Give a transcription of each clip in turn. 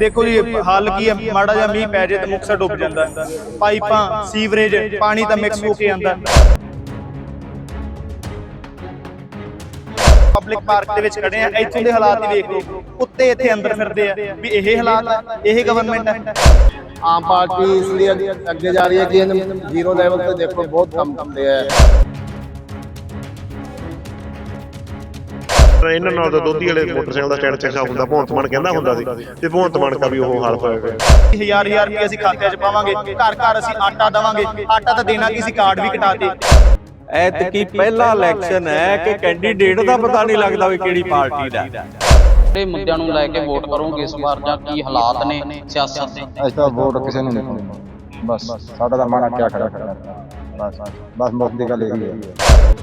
ਦੇਖੋ ਜੀ ਹਾਲ ਕੀ ਹੈ ਮਾੜਾ ਜਿਹਾ ਮੀਂਹ ਪੈ ਜੇ ਤੇ ਮੁਕਸਰ ਡੁੱਬ ਜਾਂਦਾ। ਹੈ। ਪਾਈਪਾਂ ਸੀਵਰੇਜ ਪਾਣੀ ਤਾਂ ਮਿਕਸ ਹੋ ਕੇ ਆਂਦਾ ਪਬਲਿਕ ਪਾਰਕ ਦੇ ਵਿੱਚ ਖੜੇ ਆ ਇੱਥੋਂ ਦੇ ਹਾਲਾਤ ਹੀ ਵੇਖ ਲਓ। ਕੁੱਤੇ ਇੱਥੇ ਅੰਦਰ ਫਿਰਦੇ ਆ ਵੀ ਇਹ ਹਾਲਾਤ ਆ ਇਹ ਗਵਰਨਮੈਂਟ ਹੈ ਆਮ ਪਾਰਟੀ ਇਸ ਲਈ ਅੱਗੇ- ਜਾ ਰਹੀ ਹੈ ਕਿ ਜ਼ੀਰੋ ਲੈਵਲ ਤੇ ਦੇਖੋ ਬਹੁਤ ਕੰਮ ਕਰਦੇ ਆ। ਇਹਨਾਂ ਨਾਲ ਤਾਂ ਦੋਧੀ ਵਾਲੇ ਮੋਟਰਸਾਈਕਲ ਦਾ ਸਟੈਂਡ ਚੰਗਾ ਹੁੰਦਾ ਭਗਵੰਤ ਮਾਨ ਕਹਿੰਦਾ ਹੁੰਦਾ ਸੀ ਤੇ ਭਗਵੰਤ ਮਾਨ ਕਾ ਵੀ ਉਹ ਹਾਲ ਹੋਇਆ ਪਿਆ ਹਜ਼ਾਰ ਹਜ਼ਾਰ ਰੁਪਏ ਅਸੀਂ ਖਾਤਿਆਂ 'ਚ ਪਾਵਾਂਗੇ ਘਰ ਘਰ ਅਸੀਂ ਆਟਾ ਦੇਵਾਂਗੇ ਆਟਾ ਤਾਂ ਦੇਣਾ ਕੀ ਸੀ ਕਾਰਡ ਵੀ ਕਟਾਤੇ ਐਤਕੀ ਪਹਿਲਾ ਇਲੈਕਸ਼ਨ ਹੈ ਕਿ ਕੈਂਡੀਡੇਟ ਦਾ ਪਤਾ ਨਹੀਂ ਲੱਗਦਾ ਵੀ ਕਿਹੜੀ ਪਾਰਟੀ ਦਾ ਕਿਹੜੇ ਮੁੱਦਿਆਂ ਨੂੰ ਲੈ ਕੇ ਵੋਟ ਕਰੋਗੇ ਇਸ ਵਾਰ ਜਾਂ ਕੀ ਹਾਲਾਤ ਨੇ ਸਿਆਸਤ ਦੇ ਅਸੀਂ ਤਾਂ ਵੋਟ ਕਿਸੇ ਨੂੰ ਨਹੀਂ ਪਾਉਂਦੇ ਬਸ ਸਾਡਾ ਤਾਂ ਮਨ ਅੱਕਿਆ ਖੜਾ ਖੜਾ ਬਸ ਬਸ ਮੁੱਖ ਦੀ ਗੱਲ ਇਹੀ ਹੈ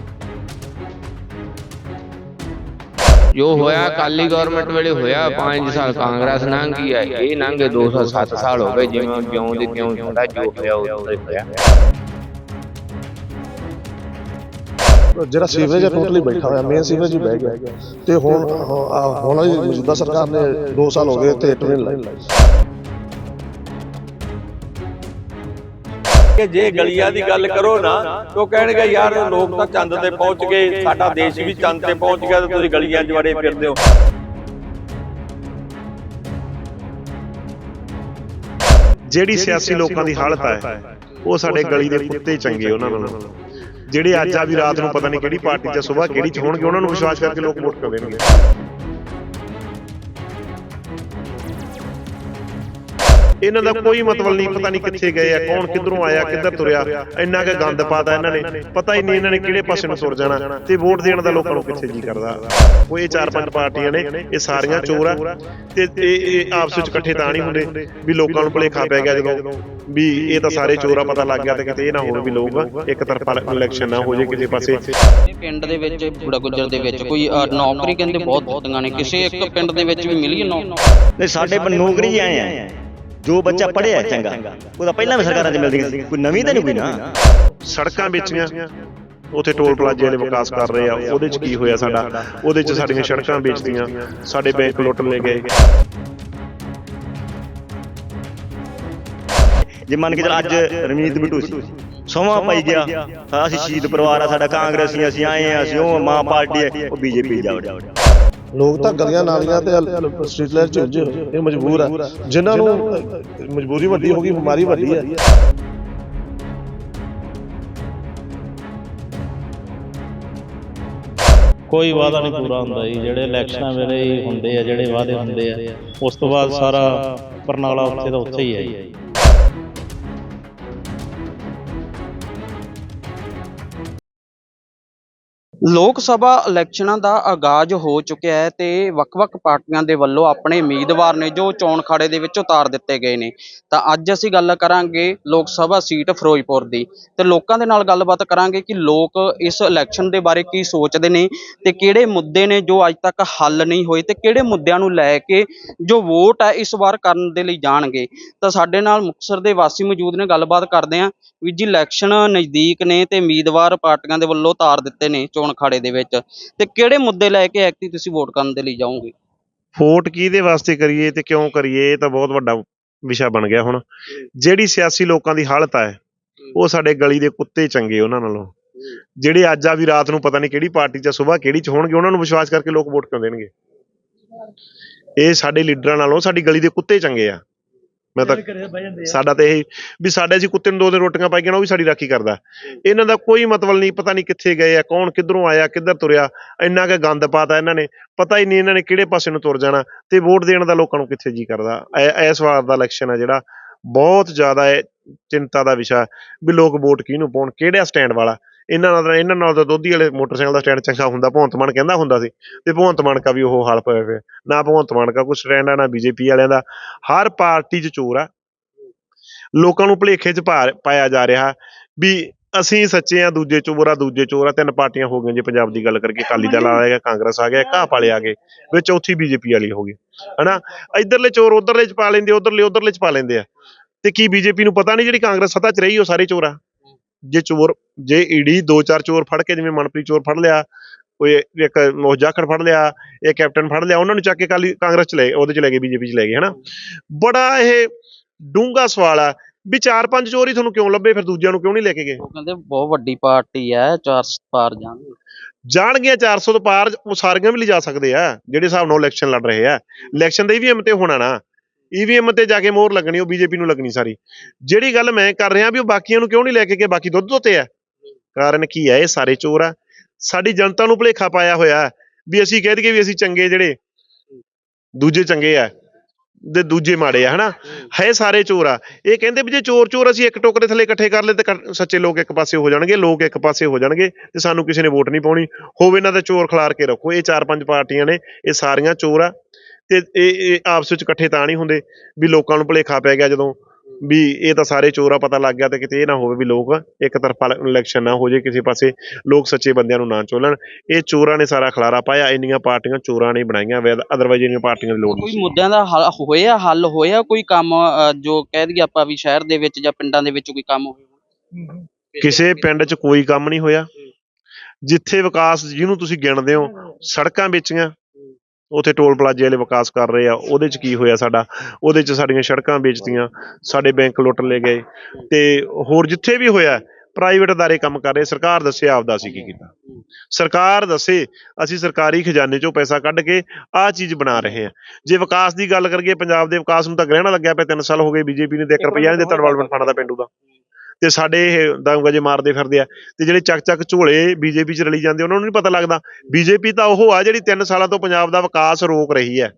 ਜੋ ਹੋਇਆ ਅਕਾਲੀ ਗਵਰਨਮੈਂਟ ਵੇਲੇ ਹੋਇਆ 5 ਸਾਲ ਕਾਂਗਰਸ ਲੰਘ ਹੈ ਇਹ ਲੰਘੇ 207 ਸਾਲ ਹੋ ਗਏ ਜਿਵੇਂ ਜਿਉਂ ਦੀ ਤਿਉਂ ਹੁੰਦਾ ਜੋ ਹੋਇਆ ਉਹ ਹੀ ਹੋਇਆ। ਜਿਹੜਾ ਸੀਵਰੇਜ ਹੈ ਟੋਟਲੀ ਬੈਠਾ ਹੋਇਆ ਮੇਨ ਸੀਵਰੇਜ ਹੀ ਬਹਿ ਗਿਆ। ਤੇ ਹੁਣ ਹੁਣ- ਮੌਜੂਦਾ ਸਰਕਾਰ ਨੇ 2 ਸਾਲ ਹੋ ਗਏ ਤੇ ਨਹੀਂ ਲਾਈ। ਕਿ ਜੇ ਗਲੀਆਂ ਦੀ ਗੱਲ ਕਰੋ ਨਾ, ਤਾਂ ਕਹਿਣਗੇ, ਯਾਰ, ਲੋਕ ਤਾਂ ਚੰਦ ਤੇ ਪਹੁੰਚ ਗਏ, ਸਾਡਾ ਦੇਸ਼ ਵੀ ਚੰਦ ਤੇ ਪਹੁੰਚ ਗਿਆ, ਤੇ ਤੁਸੀਂ ਗਲੀਆਂ 'ਚ ਵੜੇ ਫਿਰਦੇ ਹੋ। ਜਿਹੜੀ ਸਿਆਸੀ ਲੋਕਾਂ ਦੀ ਹਾਲਤ ਹੈ, ਉਹ ਸਾਡੇ ਗਲੀ ਦੇ ਕੁੱਤੇ ਚੰਗੇ ਉਹਨਾਂ ਨਾਲ। ਜਿਹੜੇ ਅੱਜ ਆ ਵੀ ਰਾਤ ਨੂੰ ਪਤਾ ਨਹੀਂ ਕਿਹੜੀ ਪਾਰਟੀ 'ਚ ਸਵੇਰ ਕਿਹੜੀ 'ਚ ਹੋਣਗੇ, ਉਹਨਾਂ ਨੂੰ ਵਿਸ਼ਵਾਸ ਕਰਕੇ ਲੋਕ ਵੋਟ ਕਰ ਦੇਣਗੇ। ਇਹਨਾਂ ਦਾ ਕੋਈ ਮਤਲਬ ਨਹੀਂ ਪਤਾ ਨਹੀਂ ਕਿੱਥੇ ਗਏ ਆ ਕੌਣ ਕਿੱਧਰੋਂ ਆਇਆ ਕਿੱਧਰ ਤੁਰਿਆ ਇੰਨਾ ਕਿ ਗੰਦ ਪਾਤਾ ਇਹਨਾਂ ਨੇ। ਪਤਾ ਹੀ ਨਹੀਂ ਇਹਨਾਂ ਨੇ ਕਿਹੜੇ ਪਾਸੇ ਨੂੰ ਤੁਰ ਜਾਣਾ ਤੇ ਵੋਟ ਦੇਣ ਦਾ ਲੋਕਾਂ ਨੂੰ ਕਿੱਥੇ ਜੀ ਕਰਦਾ। ਉਹ ਇਹ ਚਾਰ ਪੰਜ ਪਾਰਟੀਆਂ ਨੇ ਇਹ ਸਾਰੀਆਂ ਚੋਰ ਆ ਤੇ ਇਹ ਇਹ ਆਪਸ ਵਿੱਚ ਇਕੱਠੇ ਤਾਂ ਨਹੀਂ ਹੁੰਦੇ ਵੀ ਲੋਕਾਂ ਨੂੰ ਭੁਲੇਖਾ ਪੈ ਗਿਆ ਜਦੋਂ ਵੀ ਇਹ ਤਾਂ ਸਾਰੇ ਚੋਰ ਆ ਪਤਾ ਲੱਗ ਗਿਆ ਤੇ ਕਿਤੇ ਇਹ ਨਾ ਹੋਵੇ ਵੀ ਲੋਕ ਇੱਕ ਤਰਫਾ ਇਲੈਕਸ਼ਨ ਨਾ ਹੋ ਜੇ ਕਿਸੇ ਪਾਸੇ। ਪਿੰਡ ਦੇ ਵਿੱਚ ਬੜਾ ਗੁੱਜਰ ਦੇ ਵਿੱਚ ਕੋਈ ਨੌਕਰੀ ਕਹਿੰਦੇ ਬਹੁਤ ਦਿੱਤੀਆਂ ਨੇ। ਕਿਸੇ ਇੱਕ ਪਿੰਡ ਦੇ ਵਿੱਚ ਵੀ ਮਿਲੀ ਨੌਕਰੀ ਨਹੀਂ ਸਾਡੇ ਨੌਕਰੀ ਆਏ ਆ ਜੋ ਬੱਚਾ ਪੜ੍ਹਿਆ ਚੰਗਾ ਉਹ ਤਾਂ ਪਹਿਲਾਂ ਵੀ ਸਰਕਾਰਾਂ 'ਚ ਮਿਲਦੀਆਂ ਸੀ। ਕੋਈ ਨਵੀਂ ਤਾਂ ਨਹੀਂ ਕੋਈ ਨਾ। ਸੜਕਾਂ ਵੇਚੀਆਂ ਉਥੇ ਟੋਲ ਪਲਾਜ਼ੇ ਵਾਲੇ ਵਿਕਾਸ ਕਰ ਰਹੇ ਆ ਉਹਦੇ ਚ ਕੀ ਹੋਇਆ ਸਾਡਾ? ਉਹਦੇ ਚ ਸਾਡੀਆਂ ਸੜਕਾਂ ਵੇਚਦੀਆਂ ਸਾਡੇ ਬੈਂਕ ਲੁੱਟ ਲੈ ਗਏ। ਜੇ ਮੰਨ ਕੇ ਚੱਲ ਅੱਜ ਰਮਨੀਤ ਬਿੱਟੂ ਸੀ ਸੋਮਾ ਪਾਈ ਗਿਆ ਅਸੀਂ ਸ਼ਹੀਦ ਪਰਿਵਾਰ ਆ ਸਾਡਾ ਕਾਂਗਰਸੀ ਅਸੀਂ ਆਏ ਆ ਅਸੀਂ ਉਹ ਮਾਂ ਪਾਰਟੀ ਹੈ ਉਹ ਬੀਜੇਪੀ ਜਾ ਵੜਿਆ। ਲੋਕ ਤਾਂ ਗਲੀਆਂ ਨਾਲੀਆਂ ਤੇ ਸਟਰੀਟ ਲਾਈਟ ਚ ਉਲਝੇ ਹੋਏ ਇਹ ਮਜਬੂਰ ਆ। ਜਿਨ੍ਹਾਂ ਨੂੰ ਮਜਬੂਰੀ ਵੱਡੀ ਹੋ ਗਈ ਬਿਮਾਰੀ ਵੱਡੀ ਹੈ ਕੋਈ ਵਾਅਦਾ ਨਹੀਂ ਪੂਰਾ ਹੁੰਦਾ ਜੀ। ਜਿਹੜੇ ਇਲੈਕਸ਼ਨਾਂ ਵੇਲੇ ਹੀ ਹੁੰਦੇ ਆ ਜਿਹੜੇ ਵਾਅਦੇ ਹੁੰਦੇ ਆ ਉਸ ਤੋਂ ਬਾਅਦ ਸਾਰਾ ਪਰਨਾਲਾ ਉੱਥੇ ਦਾ ਉੱਥੇ ਹੀ ਹੈ ਜੀ। ਲੋਕ ਸਭਾ ਇਲੈਕਸ਼ਨਾਂ ਦਾ ਆਗਾਜ਼ ਹੋ ਚੁੱਕਿਆ ਹੈ ਤੇ ਵੱਖ-ਵੱਖ ਪਾਰਟੀਆਂ ਦੇ ਵੱਲੋਂ ਆਪਣੇ ਉਮੀਦਵਾਰ ਨੇ ਜੋ ਚੋਣ ਖਾੜੇ ਦੇ ਵਿੱਚ ਉਤਾਰ ਦਿੱਤੇ ਗਏ ਨੇ। ਤਾਂ ਅੱਜ ਅਸੀਂ ਗੱਲ ਕਰਾਂਗੇ ਲੋਕ ਸਭਾ ਸੀਟ ਫਿਰੋਜ਼ਪੁਰ ਦੀ ਤੇ ਲੋਕਾਂ ਦੇ ਨਾਲ ਗੱਲਬਾਤ ਕਰਾਂਗੇ ਕਿ ਲੋਕ ਇਸ ਇਲੈਕਸ਼ਨ ਦੇ ਬਾਰੇ ਕੀ ਸੋਚਦੇ ਨੇ ਤੇ ਕਿਹੜੇ ਮੁੱਦੇ ਨੇ ਜੋ ਅੱਜ ਤੱਕ ਹੱਲ ਨਹੀਂ ਹੋਏ ਤੇ ਕਿਹੜੇ ਮੁੱਦਿਆਂ ਨੂੰ ਲੈ ਕੇ ਜੋ ਵੋਟ ਹੈ ਇਸ ਵਾਰ ਕਰਨ ਦੇ ਲਈ ਜਾਣਗੇ। ਤਾਂ ਸਾਡੇ ਨਾਲ ਮੁਕਤਸਰ ਦੇ ਵਾਸੀ ਮੌਜੂਦ ਨੇ, ਗੱਲਬਾਤ ਕਰਦੇ ਆਂ ਵੀ ਜੀ ਇਲੈਕਸ਼ਨ ਨਜ਼ਦੀਕ ਨੇ ਤੇ ਉਮੀਦਵਾਰ ਪਾਰਟੀਆਂ ਦੇ ਵੱਲੋਂ ਉਤਾਰ ਦਿੱਤੇ ਨੇ ਚੋਣ ਖਾੜੇ ਦੇ ਵਿੱਚ। ਤੇ ਕਿਹੜੇ ਮੁੱਦੇ ਲੈ ਕੇ ਐਕਟੀ ਤੁਸੀਂ ਵੋਟ ਕਰਨ ਦੇ ਲਈ ਜਾਓਗੇ? ਵੋਟ ਕਿਹਦੇ ਵਾਸਤੇ ਕਰੀਏ ਤੇ ਕਿਉਂ ਕਰੀਏ, ਇਹ ਤਾਂ ਬਹੁਤ ਵੱਡਾ ਵਿਸ਼ਾ ਬਣ ਗਿਆ ਹੁਣ। ਜਿਹੜੀ ਸਿਆਸੀ ਲੋਕਾਂ ਦੀ ਹਾਲਤ ਹੈ ਉਹ ਸਾਡੇ ਗਲੀ ਦੇ ਕੁੱਤੇ ਚੰਗੇ ਉਹਨਾਂ ਨਾਲੋਂ। ਜਿਹੜੇ ਅੱਜ ਆ ਵੀ ਰਾਤ ਨੂੰ ਪਤਾ ਨਹੀਂ ਕਿਹੜੀ ਪਾਰਟੀ 'ਚ ਸਵੇਰ ਕਿਹੜੀ 'ਚ ਹੋਣਗੇ, ਉਹਨਾਂ ਨੂੰ ਵਿਸ਼ਵਾਸ ਕਰਕੇ ਲੋਕ ਵੋਟ ਕਿਉਂ ਦੇਣਗੇ? ਇਹ ਸਾਡੇ ਲੀਡਰਾਂ ਨਾਲੋਂ ਸਾਡੀ ਗਲੀ ਦੇ ਕੁੱਤੇ ਚੰਗੇ ਆ। ਮੈਂ ਤਾਂ ਸਾਡਾ ਤਾਂ ਇਹ ਵੀ ਸਾਡੇ ਅਸੀਂ ਕੁੱਤੇ ਨੂੰ ਦੋ ਦਿਨ ਰੋਟੀਆਂ ਪਾਈਆਂ ਨਾ ਉਹ ਵੀ ਸਾਡੀ ਰਾਖੀ ਕਰਦਾ। ਇਹਨਾਂ ਦਾ ਕੋਈ ਮਤਲਬ ਨਹੀਂ ਪਤਾ ਨਹੀਂ ਕਿੱਥੇ ਗਏ ਆ ਕੌਣ ਕਿੱਧਰੋਂ ਆਇਆ ਕਿੱਧਰ ਤੁਰਿਆ ਇੰਨਾ ਕਿ ਗੰਦ ਪਾਤਾ ਇਹਨਾਂ ਨੇ ਪਤਾ ਹੀ ਨਹੀਂ ਇਹਨਾਂ ਨੇ ਕਿਹੜੇ ਪਾਸੇ ਨੂੰ ਤੁਰ ਜਾਣਾ ਤੇ ਵੋਟ ਦੇਣ ਦਾ ਲੋਕਾਂ ਨੂੰ ਕਿੱਥੇ ਜੀ ਕਰਦਾ। ਇਸ ਵਾਰ ਦਾ ਇਲੈਕਸ਼ਨ ਆ ਜਿਹੜਾ ਬਹੁਤ ਜ਼ਿਆਦਾ ਇਹ ਚਿੰਤਾ ਦਾ ਵਿਸ਼ਾ ਵੀ ਲੋਕ ਵੋਟ ਕਿਹਨੂੰ ਪਾਉਣ ਕਿਹੜਾ ਸਟੈਂਡ ਵਾਲਾ। ਇਹਨਾਂ ਨਾਲ ਤਾਂ- ਇਹਨਾਂ ਨਾਲ ਤਾਂ ਦੋਧੀ ਵਾਲੇ ਮੋਟਰਸਾਈਕਲ ਦਾ ਸਟੈਂਡ ਚੰਗਾ ਹੁੰਦਾ, ਭਗਵੰਤ ਮਾਨ ਕਹਿੰਦਾ ਹੁੰਦਾ ਸੀ ਤੇ ਭਗਵੰਤ ਮਾਨ ਕਾ ਵੀ ਉਹ ਹਾਲ ਹੋਇਆ ਪਿਆ ਨਾ ਭਗਵੰਤ ਮਾਨ ਕਾ ਕੋਈ ਸਟੈਂਡ ਆ ਨਾ ਬੀਜੇਪੀ ਵਾਲਿਆਂ ਦਾ। ਹਰ ਪਾਰਟੀ 'ਚ ਚੋਰ ਆ। ਲੋਕਾਂ ਨੂੰ ਭੁਲੇਖੇ 'ਚ ਪਾ- ਪਾਇਆ ਜਾ ਰਿਹਾ ਵੀ ਅਸੀਂ ਸੱਚੇ ਆ, ਦੂਜੇ ਚੋਰ ਆ, ਦੂਜੇ ਚੋਰ ਆ, ਤਿੰਨ ਪਾਰਟੀਆਂ ਹੋ ਗਈਆਂ ਜੇ ਪੰਜਾਬ ਦੀ ਗੱਲ ਕਰੀਏ। ਅਕਾਲੀ ਦਲ ਆ ਗਿਆ ਕਾਂਗਰਸ ਆ ਗਿਆ ਕਾਹ ਵਾਲੇ ਆ ਗਏ ਵਿੱਚ ਚੌਥੀ ਬੀਜੇਪੀ ਵਾਲੀ ਹੋ ਗਈ, ਹਨਾ? ਇਧਰਲੇ ਚੋਰ ਉਧਰਲੇ 'ਚ ਪਾ ਲੈਂਦੇ, ਉਧਰਲੇ ਉਧਰਲੇ 'ਚ ਪਾ ਲੈਂਦੇ ਆ। ਤੇ ਕੀ ਬੀਜੇਪੀ ਨੂੰ ਪਤਾ ਨਹੀਂ ਜਿਹੜੀ ਕਾਂਗਰਸ ਸੱਤਾ 'ਚ ਰਹੀ, ਉਹ ਸਾਰੇ ਚੋਰ ਆ। ਜੇ ਚੋਰ ਜੇ ਈਡੀ ਦੋ ਚਾਰ ਚੋਰ ਫੜ ਕੇ ਜਿਵੇਂ ਮਨਪ੍ਰੀਤ ਚੋਰ ਫੜ ਲਿਆ ਕੋਈ ਇੱਕ ਉਹ ਜਾਖੜ ਫੜ ਲਿਆ ਇਹ ਕੈਪਟਨ ਫੜ ਲਿਆ ਉਹਨਾਂ ਨੂੰ ਚੱਕ ਕੇ ਕਾਲੀ ਕਾਂਗਰਸ ਚ ਲੈ ਉਹਦੇ ਚ ਲੈ ਗਏ ਬੀਜੇਪੀ ਚ ਲੈ ਗਏ ਹਨਾ? ਬੜਾ ਇਹ ਡੂੰਘਾ ਸਵਾਲ ਆ ਵੀ ਚਾਰ ਪੰਜ ਚੋਰ ਹੀ ਤੁਹਾਨੂੰ ਕਿਉਂ ਲੱਭੇ ਫਿਰ ਦੂਜਿਆਂ ਨੂੰ ਕਿਉਂ ਨਹੀਂ ਲੈ ਕੇ ਗਏ? ਉਹ ਕਹਿੰਦੇ ਬਹੁਤ ਵੱਡੀ ਪਾਰਟੀ ਹੈ ਚਾਰ ਪਾਰ ਜਾਣਗੇ। ਜਾਣਗੀਆਂ 400 ਤੋਂ ਪਾਰ ਉਹ ਸਾਰੀਆਂ ਵੀ ਲਿਜਾ ਸਕਦੇ ਆ ਜਿਹੜੇ ਹਿਸਾਬ ਨਾਲ ਇਲੈਕਸ਼ਨ ਲੜ ਰਹੇ ਆ। ਇਲੈਕਸ਼ਨ ਦੇ ਈਵੀਐਮ ਤੇ ਹੋਣਾ ਨਾ। ਈਵੀਐਮ ਤੇ ਜਾ ਕੇ ਮੋਹਰ ਲੱਗਣੀ, ਉਹ ਬੀਜੇਪੀ ਨੂੰ ਲੱਗਣੀ ਸਾਰੀ। ਜਿਹੜੀ ਗੱਲ ਮੈਂ ਕਰ ਰਿਹਾ ਵੀ ਉਹ ਬਾਕੀਆਂ ਨੂੰ ਕਿਉਂ ਨਹੀਂ ਲੈ ਕੇ ਗਏ ਬਾਕੀ ਦੁੱਧ ਧੋਤੇ ਆ? ਕਾਰਨ ਕੀ ਹੈ ਇਹ ਸਾਰੇ ਚੋਰ ਆ। ਸਾਡੀ ਜਨਤਾ ਨੂੰ ਭੁਲੇਖਾ ਪਾਇਆ ਹੋਇਆ ਵੀ ਅਸੀਂ ਕਹਿ ਦਈਏ ਵੀ ਅਸੀਂ ਚੰਗੇ ਜਿਹੜੇ ਦੂਜੇ ਚੰਗੇ ਆ ਦੇ ਦੂਜੇ ਮਾੜੇ ਆ, ਹਨਾ? ਹੈ ਸਾਰੇ ਚੋਰ ਆ। ਇਹ ਕਹਿੰਦੇ ਵੀ ਜੇ ਚੋਰ ਚੋਰ ਅਸੀਂ ਇੱਕ ਟੋਕਰੇ ਥੱਲੇ ਇਕੱਠੇ ਕਰ ਲਏ ਤੇ ਸੱਚੇ ਲੋਕ ਇੱਕ ਪਾਸੇ ਹੋ ਜਾਣਗੇ, ਲੋਕ ਇੱਕ ਪਾਸੇ ਹੋ ਜਾਣਗੇ ਤੇ ਸਾਨੂੰ ਕਿਸੇ ਨੇ ਵੋਟ ਨਹੀਂ ਪਾਉਣੀ। ਹੋਵੇ ਨਾ ਤਾਂ ਚੋਰ ਖਿਲਾਰ ਕੇ ਰੱਖੋ। ਇਹ ਚਾਰ ਪੰਜ ਪਾਰਟੀਆਂ ਨੇ, ਇਹ ਸਾਰੀਆਂ ਚੋਰ ਆ। ਤੇ ਇਹ ਇਹ ਆਪਸ ਵਿੱਚ ਇਕੱਠੇ ਤਾਂ ਨਹੀਂ ਹੁੰਦੇ ਵੀ ਲੋਕਾਂ ਨੂੰ ਭੁਲੇਖਾ ਪੈ ਗਿਆ ਜਦੋਂ ਵੀ ਇਹ ਤਾਂ ਸਾਰੇ ਚੋਰ ਆ ਪਤਾ ਲੱਗ ਗਿਆ ਤੇ ਕਿਤੇ ਇਹ ਨਾ ਹੋਵੇ ਵੀ ਲੋਕ ਇੱਕ ਤਰਫਾ ਇਲੈਕਸ਼ਨ ਨਾ ਹੋ ਜੇ ਕਿਸੇ ਪਾਸੇ ਲੋਕ ਸੱਚੇ ਬੰਦਿਆਂ ਨੂੰ ਨਾ ਚੋਲਣ। ਇਹ ਚੋਰਾਂ ਨੇ ਸਾਰਾ ਖਲਾਰਾ ਪਾਇਆ ਇੰਨੀਆਂ ਪਾਰਟੀਆਂ ਚੋਰਾਂ ਨੇ ਬਣਾਈਆਂ ਅਦਰਵਾਈਜ਼ ਇੰਨੀਆਂ ਪਾਰਟੀਆਂ ਦੀ ਲੋੜ ਨਹੀਂ ਕੋਈ ਮੁੱਦਿਆਂ ਦਾ ਹੱਲ ਹੋਇਆ ਹੱਲ ਹੋਇਆ ਕੋਈ ਕੰਮ ਜੋ ਕਹਿ ਦਈਏ ਆਪਾਂ ਵੀ ਸ਼ਹਿਰ ਦੇ ਵਿੱਚ ਜਾਂ ਪਿੰਡਾਂ ਦੇ ਵਿੱਚ ਕੋਈ ਕੰਮ ਹੋਇਆ? ਕਿਸੇ ਪਿੰਡ 'ਚ ਕੋਈ ਕੰਮ ਨਹੀਂ ਹੋਇਆ। ਜਿੱਥੇ ਵਿਕਾਸ ਜਿਹਨੂੰ ਤੁਸੀਂ ਗਿਣਦੇ ਹੋ ਸੜਕਾਂ ਵੇਚੀਆਂ ਉਥੇ ਟੋਲ ਪਲਾਜ਼ੇ ਵਾਲੇ ਵਿਕਾਸ ਕਰ ਰਹੇ ਆ, ਉਹਦੇ 'ਚ ਕੀ ਹੋਇਆ ਸਾਡਾ? ਉਹਦੇ 'ਚ ਸਾਡੀਆਂ ਸੜਕਾਂ ਵੇਚਤੀਆਂ, ਸਾਡੇ ਬੈਂਕ ਲੁੱਟ ਲਏ ਗਏ ਤੇ ਹੋਰ ਜਿੱਥੇ ਵੀ ਹੋਇਆ ਪ੍ਰਾਈਵੇਟ ਅਦਾਰੇ ਕੰਮ ਕਰ ਰਹੇ, ਸਰਕਾਰ ਦੱਸੇ ਆਪਦਾ ਅਸੀਂ ਕੀ ਕੀਤਾ। ਸਰਕਾਰ ਦੱਸੇ, ਅਸੀਂ ਸਰਕਾਰੀ ਖਜ਼ਾਨੇ 'ਚੋਂ ਪੈਸਾ ਕੱਢ ਕੇ ਆਹ ਚੀਜ਼ ਬਣਾ ਰਹੇ ਹਾਂ ਜੇ ਵਿਕਾਸ ਦੀ ਗੱਲ ਕਰੀਏ, ਪੰਜਾਬ ਦੇ ਵਿਕਾਸ ਨੂੰ ਤਾਂ ਗ੍ਰਹਿਣਾ ਲੱਗਿਆ ਪਿਆ 3 ਸਾਲ ਹੋ ਗਏ, ਬੀਜੇਪੀ ਨੇ ਤੇ 1 ਰੁਪਈਆ ਨਹੀਂ ਦਿੱਤਾ, ਡਿਵੈਲਪਮੈਂਟ ਫੰਡ ਦਾ ਪਿੰਡੂ ਦਾ। ਤੇ ਸਾਡੇ ਇਹ ਦੰਗਜੇ ਮਾਰਦੇ ਫਿਰਦੇ ਆ। ਤੇ ਜਿਹੜੇ ਚੱਕ ਚੱਕ ਝੋਲੇ ਬੀਜੇਪੀ 'ਚ ਰਲੀ ਜਾਂਦੇ ਉਹਨਾਂ ਨੂੰ ਨਹੀਂ ਪਤਾ ਲੱਗਦਾ। ਬੀਜੇਪੀ ਤਾਂ ਉਹ ਆ ਜਿਹੜੀ 3 ਸਾਲਾਂ ਤੋਂ ਪੰਜਾਬ ਦਾ ਵਿਕਾਸ ਰੋਕ ਰਹੀ ਹੈ।